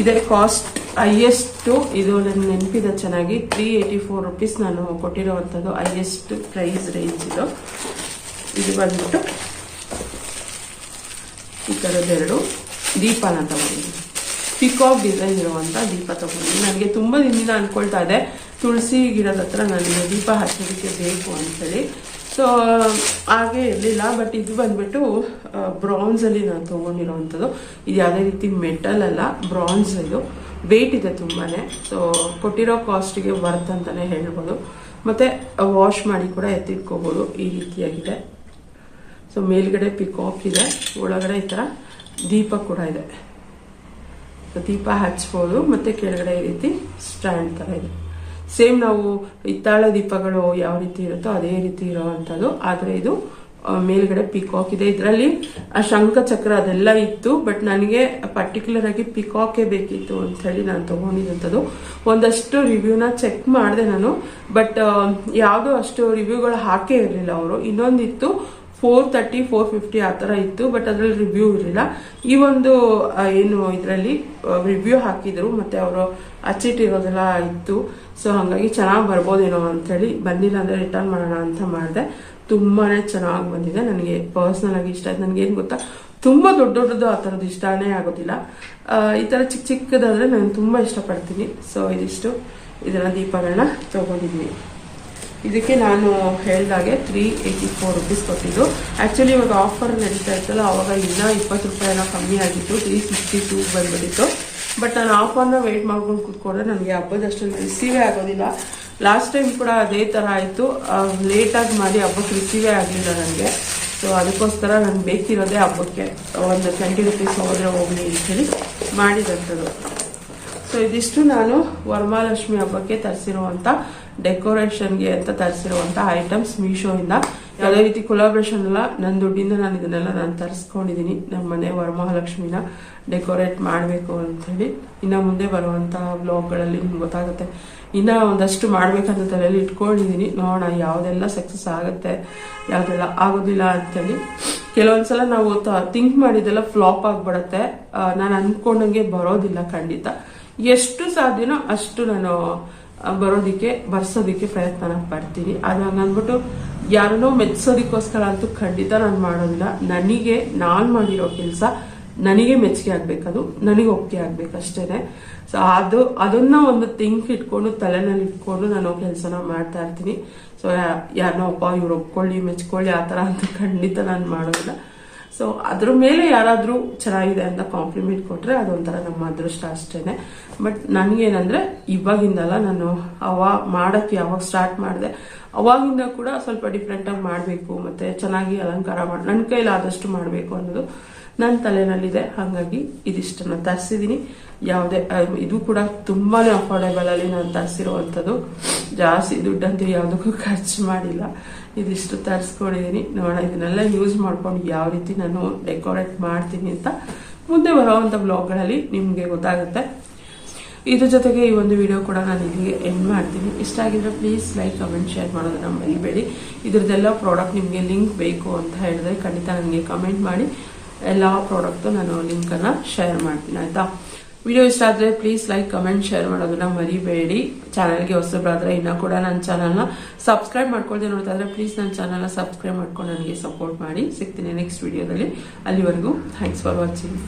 ಇದೇ ಕಾಸ್ಟ್ ಹೈಯೆಸ್ಟ್ ಇದು ನನ್ನ ನೆನಪಿದೆ ಚೆನ್ನಾಗಿ. ತ್ರೀ ಏಯ್ಟಿ ಫೋರ್ ರುಪೀಸ್ ನಾನು ಕೊಟ್ಟಿರೋವಂಥದ್ದು ಹೈಯೆಸ್ಟ್ ಪ್ರೈಸ್ ರೇಂಜ್ ಇದು. ಇದು ಬಂದ್ಬಿಟ್ಟು ಥರದ್ದೆರಡು ದೀಪನ ತಗೊಂಡಿದ್ದೀನಿ ಪಿಕಾಕ್ ಡಿಸೈನ್ ಇರುವಂಥ ದೀಪ ತಗೊಂಡಿದ್ದೀನಿ. ನನಗೆ ತುಂಬ ದಿನದಿಂದ ಅನ್ಕೊಳ್ತಾ ಇದೆ. ತುಳಸಿ ಗಿಡದ ಹತ್ರ ನನಗೆ ದೀಪ ಹಚ್ಚೋದಕ್ಕೆ ಬೇಕು ಅಂತೇಳಿ ಸೊ ಹಾಗೆ ಇರಲಿಲ್ಲ ಬಟ್ ಇದು ಬಂದ್ಬಿಟ್ಟು ಬ್ರಾನ್ಸಲ್ಲಿ ನಾನು ತೊಗೊಂಡಿರೋವಂಥದ್ದು. ಇದು ಯಾವುದೇ ರೀತಿ ಮೆಟಲ್ ಅಲ್ಲ ಬ್ರಾನ್ಸ್ ಇದು. ವೆಯ್ಟ್ ಇದೆ ತುಂಬಾ ಸೊ ಕೊಟ್ಟಿರೋ ಕಾಸ್ಟಿಗೆ ವರ್ತ್ ಅಂತಲೇ ಹೇಳ್ಬೋದು. ಮತ್ತು ವಾಶ್ ಮಾಡಿ ಕೂಡ ಎತ್ತಿಟ್ಕೋಬೋದು. ಈ ರೀತಿಯಾಗಿದೆ. ಸೊ ಮೇಲ್ಗಡೆ ಪಿಕಾಕ್ ಇದೆ. ಒಳಗಡೆ ಈ ಥರ ದೀಪ ಕೂಡ ಇದೆ. ದೀಪ ಹಚ್ಬೋದು. ಮತ್ತೆ ಕೆಳಗಡೆ ಈ ರೀತಿ ಸ್ಟ್ಯಾಂಡ್ ಥರ ಇದೆ. ಸೇಮ್ ನಾವು ಹಿತ್ತಾಳೆ ದೀಪಗಳು ಯಾವ ರೀತಿ ಇರುತ್ತೋ ಅದೇ ರೀತಿ ಇರೋವಂಥದ್ದು ಆದರೆ ಇದು ಮೇಲ್ಗಡೆ ಪಿಕಾಕ್ ಇದೆ. ಇದರಲ್ಲಿ ಆ ಶಂಖ ಚಕ್ರ ಅದೆಲ್ಲ ಇತ್ತು. ಬಟ್ ನನಗೆ ಪರ್ಟಿಕ್ಯುಲರ್ ಆಗಿ ಪಿಕಾಕೇ ಬೇಕಿತ್ತು ಅಂತ ಹೇಳಿ ನಾನು ತಗೊಂಡಿದ್ದಂಥದ್ದು. ಒಂದಷ್ಟು ರಿವ್ಯೂನ ಚೆಕ್ ಮಾಡಿದೆ ನಾನು. ಬಟ್ ಯಾವುದೋ ಅಷ್ಟು ರಿವ್ಯೂಗಳು ಹಾಕೇ ಇರಲಿಲ್ಲ ಅವರು. ಇನ್ನೊಂದಿತ್ತು ಫೋರ್ ತರ್ಟಿ ಫೋರ್ ಫಿಫ್ಟಿ ಆ ಥರ ಇತ್ತು ಬಟ್ ಅದರಲ್ಲಿ ರಿವ್ಯೂ ಇರಲಿಲ್ಲ. ಈ ಒಂದು ಏನು ಇದರಲ್ಲಿ ರಿವ್ಯೂ ಹಾಕಿದ್ರು, ಮತ್ತೆ ಅವರು ಹಚ್ಚಿಟ್ಟಿರೋದೆಲ್ಲ ಇತ್ತು. ಸೊ ಹಾಗಾಗಿ ಚೆನ್ನಾಗಿ ಬರ್ಬೋದೇನೋ ಅಂಥೇಳಿ, ಬಂದಿಲ್ಲ ಅಂದರೆ ರಿಟರ್ನ್ ಮಾಡೋಣ ಅಂತ ಮಾಡಿದೆ. ತುಂಬಾ ಚೆನ್ನಾಗಿ ಬಂದಿದೆ. ನನಗೆ ಪರ್ಸ್ನಲ್ ಆಗಿ ಇಷ್ಟ ಆಯ್ತು. ನನಗೇನು ಗೊತ್ತಾ? ತುಂಬ ದೊಡ್ಡ ದೊಡ್ಡದು ಆ ಥರದ್ದು ಇಷ್ಟನೇ ಆಗೋದಿಲ್ಲ. ಈ ಥರ ಚಿಕ್ಕ ಚಿಕ್ಕದಾದರೆ ನಾನು ತುಂಬ ಇಷ್ಟಪಡ್ತೀನಿ. ಸೊ ಇದಿಷ್ಟು. ಇದರ ದೀಪಗಳನ್ನ ತೊಗೊಂಡಿದ್ದೀನಿ ಇದಕ್ಕೆ ನಾನು ಹೇಳಿದಾಗೆ ತ್ರೀ ಏಯ್ಟಿ ಫೋರ್ ರುಪೀಸ್ ಕೊಟ್ಟಿದ್ದು. ಆ್ಯಕ್ಚುಲಿ ಇವಾಗ ಆಫರ್ ನಡೀತಾ ಇತ್ತಲ್ಲ, ಅವಾಗ ಇನ್ನೂ ಇಪ್ಪತ್ತು ರೂಪಾಯಿ ಕಮ್ಮಿ ಆಗಿತ್ತು ತ್ರೀ ಸಿಕ್ಸ್ಟಿ ಟೂ ಬಂದ್ಬಿಟ್ಟಿತ್ತು. ಬಟ್ ನಾನು ಆಫರ್ನ ವೆಯ್ಟ್ ಮಾಡ್ಕೊಂಡು ಕೂತ್ಕೊಂಡ್ರೆ ನನಗೆ ಹಬ್ಬದಷ್ಟು ರಿಸೀವೇ ಆಗೋದಿಲ್ಲ. ಲಾಸ್ಟ್ ಟೈಮ್ ಕೂಡ ಅದೇ ಥರ ಆಯಿತು. ಲೇಟಾಗಿ ಮಾಡಿ ಹಬ್ಬಕ್ಕೆ ರಿಸೀವೇ ಆಗಲಿಲ್ಲ ನನಗೆ. ಸೊ ಅದಕ್ಕೋಸ್ಕರ ನಾನು ಬೇಕಿರೋದೇ ಹಬ್ಬಕ್ಕೆ, ಒಂದು ಟ್ವೆಂಟಿ ರುಪೀಸ್ ಹೋದರೆ ಹೋಗಲಿ ಅಂತೇಳಿ ಮಾಡಿದಂಥದ್ದು. ಸೊ ಇದಿಷ್ಟು ನಾನು ವರಮಹಾಲಕ್ಷ್ಮಿ ಹಬ್ಬಕ್ಕೆ ತರಿಸಿರುವಂತ ಡೆಕೋರೇಷನ್ಗೆ ಅಂತ ತರಿಸಿರುವಂತ ಐಟಮ್ಸ್ ಮೀಶೋಯಿಂದ. ಯಾವುದೇ ರೀತಿ ಕೊಲಾಬ್ರೇಷನ್ ಎಲ್ಲ ನನ್ನ ದುಡ್ಡಿಂದ ನಾನು ಇದನ್ನೆಲ್ಲ ನಾನು ತರಿಸ್ಕೊಂಡಿದ್ದೀನಿ. ನಮ್ಮ ಮನೆ ವರಮಹಾಲಕ್ಷ್ಮಿನ ಡೆಕೋರೇಟ್ ಮಾಡಬೇಕು ಅಂಥೇಳಿ. ಇನ್ನು ಮುಂದೆ ಬರುವಂಥ ಬ್ಲಾಗ್ಗಳಲ್ಲಿ ನಿಮ್ಗೆ ಗೊತ್ತಾಗುತ್ತೆ. ಇನ್ನು ಒಂದಷ್ಟು ಮಾಡ್ಬೇಕಂತ ತಲೆಯಲ್ಲಿ ಇಟ್ಕೊಂಡಿದ್ದೀನಿ. ನೋಡೋಣ, ಯಾವುದೆಲ್ಲ ಸಕ್ಸಸ್ ಆಗುತ್ತೆ, ಯಾವುದೆಲ್ಲ ಆಗೋದಿಲ್ಲ ಅಂತೇಳಿ ಕೆಲವೊಂದ್ಸಲ ನಾವು ಥಿಂಕ್ ಮಾಡಿದೆಲ್ಲ ಫ್ಲಾಪ್ ಆಗಿಬಿಡತ್ತೆ. ನಾನು ಅಂದ್ಕೊಂಡಂಗೆ ಬರೋದಿಲ್ಲ ಖಂಡಿತ. ಎಷ್ಟು ಸಾಧ್ಯನೋ ಅಷ್ಟು ನಾನು ಬರೋದಿಕ್ಕೆ, ಬರ್ಸೋದಿಕ್ಕೆ ಪ್ರಯತ್ನ ಪಡ್ತೀನಿ. ಅದು ಹಂಗಂದ್ಬಿಟ್ಟು ಯಾರನ್ನೋ ಮೆಚ್ಚೋದಿಕ್ಕೋಸ್ಕರ ಅಂತೂ ಖಂಡಿತ ನಾನು ಮಾಡೋದಿಲ್ಲ. ನನಗೆ, ನಾನು ಮಾಡಿರೋ ಕೆಲಸ ನನಗೆ ಮೆಚ್ಚುಗೆ ಆಗ್ಬೇಕದು, ನನಗೆ ಒಪ್ಪಿಗೆ ಆಗ್ಬೇಕು ಅಷ್ಟೇನೆ ಸೊ ಅದು, ಅದನ್ನ ಒಂದು ಥಿಂಕ್ ಇಟ್ಕೊಂಡು, ತಲೆನಲ್ಲಿ ಇಟ್ಕೊಂಡು ನಾನು ಕೆಲಸನ ಮಾಡ್ತಾ ಇರ್ತೀನಿ. ಸೊ ಯಾರನ್ನೋ ಅಪ್ಪ ಇವ್ರು ಒಪ್ಕೊಳ್ಳಿ, ಮೆಚ್ಕೊಳ್ಳಿ, ಆ ಥರ ಅಂತ ಖಂಡಿತ ನಾನು ಮಾಡೋದಿಲ್ಲ. ಸೊ ಅದ್ರ ಮೇಲೆ ಯಾರಾದರೂ ಚೆನ್ನಾಗಿದೆ ಅಂತ ಕಾಂಪ್ಲಿಮೆಂಟ್ ಕೊಟ್ರೆ ಅದೊಂಥರ ನಮ್ಮ ಅದೃಷ್ಟ ಅಷ್ಟೇನೆ. ಬಟ್ ನನಗೇನಂದ್ರೆ, ಇವಾಗಿಂದಲ್ಲ ನಾನು ಅವಾಗ ಮಾಡಕ್ಕೆ ಯಾವಾಗ ಸ್ಟಾರ್ಟ್ ಮಾಡಿದೆ, ಅವಾಗಿಂದ ಕೂಡ ಸ್ವಲ್ಪ ಡಿಫ್ರೆಂಟಾಗಿ ಮಾಡಬೇಕು, ಮತ್ತೆ ಚೆನ್ನಾಗಿ ಅಲಂಕಾರ ಮಾಡಿ ನನ್ನ ಕೈಲಿ ಆದಷ್ಟು ಮಾಡಬೇಕು ಅನ್ನೋದು ನನ್ನ ತಲೆನಲ್ಲಿದೆ, ಹಾಗಾಗಿ ಇದಿಷ್ಟನ್ನು ತರಿಸಿದ್ದೀನಿ ಯಾವುದೇ ಇದು ಕೂಡ ತುಂಬಾನೇ ಅಫೋರ್ಡೆಬಲ್ ಅಲ್ಲಿ ನಾನು ತರಿಸಿರುವಂಥದ್ದು. ಜಾಸ್ತಿ ದುಡ್ಡಂತೂ ಯಾವುದಕ್ಕೂ ಖರ್ಚು ಮಾಡಿಲ್ಲ. ಇದಿಷ್ಟು ತರಿಸ್ಕೊಂಡಿದ್ದೀನಿ ನೋಡೋಣ, ಇದನ್ನೆಲ್ಲ ಯೂಸ್ ಮಾಡ್ಕೊಂಡು ಯಾವ ರೀತಿ ನಾನು ಡೆಕೋರೇಟ್ ಮಾಡ್ತೀನಿ ಅಂತ ಮುಂದೆ ಬರುವಂಥ ಬ್ಲಾಗ್ಗಳಲ್ಲಿ ನಿಮಗೆ ಗೊತ್ತಾಗುತ್ತೆ. ಇದ್ರ ಜೊತೆಗೆ ಈ ಒಂದು ವಿಡಿಯೋ ಕೂಡ ನಾನು ಇಲ್ಲಿಗೆ ಎಂಡ್ ಮಾಡ್ತೀನಿ. ಇಷ್ಟ ಆಗಿದ್ರೆ ಪ್ಲೀಸ್ ಲೈಕ್ ಕಮೆಂಟ್ ಶೇರ್ ಮಾಡೋದನ್ನ ಮರಿಬೇಡಿ. ಇದ್ರದ್ದೆಲ್ಲ ಪ್ರಾಡಕ್ಟ್ ನಿಮಗೆ ಲಿಂಕ್ ಬೇಕು ಅಂತ ಹೇಳಿದ್ರೆ ಖಂಡಿತ ನನಗೆ ಕಮೆಂಟ್ ಮಾಡಿ. ಎಲ್ಲ ಪ್ರಾಡಕ್ಟು ನಾನು ಲಿಂಕನ್ನು ಶೇರ್ ಮಾಡ್ತೀನಿ, ಆಯಿತಾ? ವಿಡಿಯೋ ಇಷ್ಟ ಆದರೆ ಪ್ಲೀಸ್ ಲೈಕ್ ಕಮೆಂಟ್ ಶೇರ್ ಮಾಡೋದನ್ನ ಮರಿಬೇಡಿ. ಚಾನಲ್ಗೆ ಹೊಸಬ್ರಾದ್ರೆ ಇನ್ನೂ ಕೂಡ ನನ್ನ ಚಾನಲ್ನ ಸಬ್ಸ್ಕ್ರೈಬ್ ಮಾಡ್ಕೊಳ್ದೆ ನೋಡ್ತಾ ಇದ್ರೆ ಪ್ಲೀಸ್ ನನ್ನ ಚಾನಲ್ನ ಸಬ್ಸ್ಕ್ರೈಬ್ ಮಾಡ್ಕೊಂಡು ನನಗೆ ಸಪೋರ್ಟ್ ಮಾಡಿ. ಸಿಗ್ತೀನಿ ನೆಕ್ಸ್ಟ್ ವಿಡಿಯೋದಲ್ಲಿ ಅಲ್ಲಿವರೆಗೂ ಥ್ಯಾಂಕ್ಸ್ ಫಾರ್ ವಾಚಿಂಗ್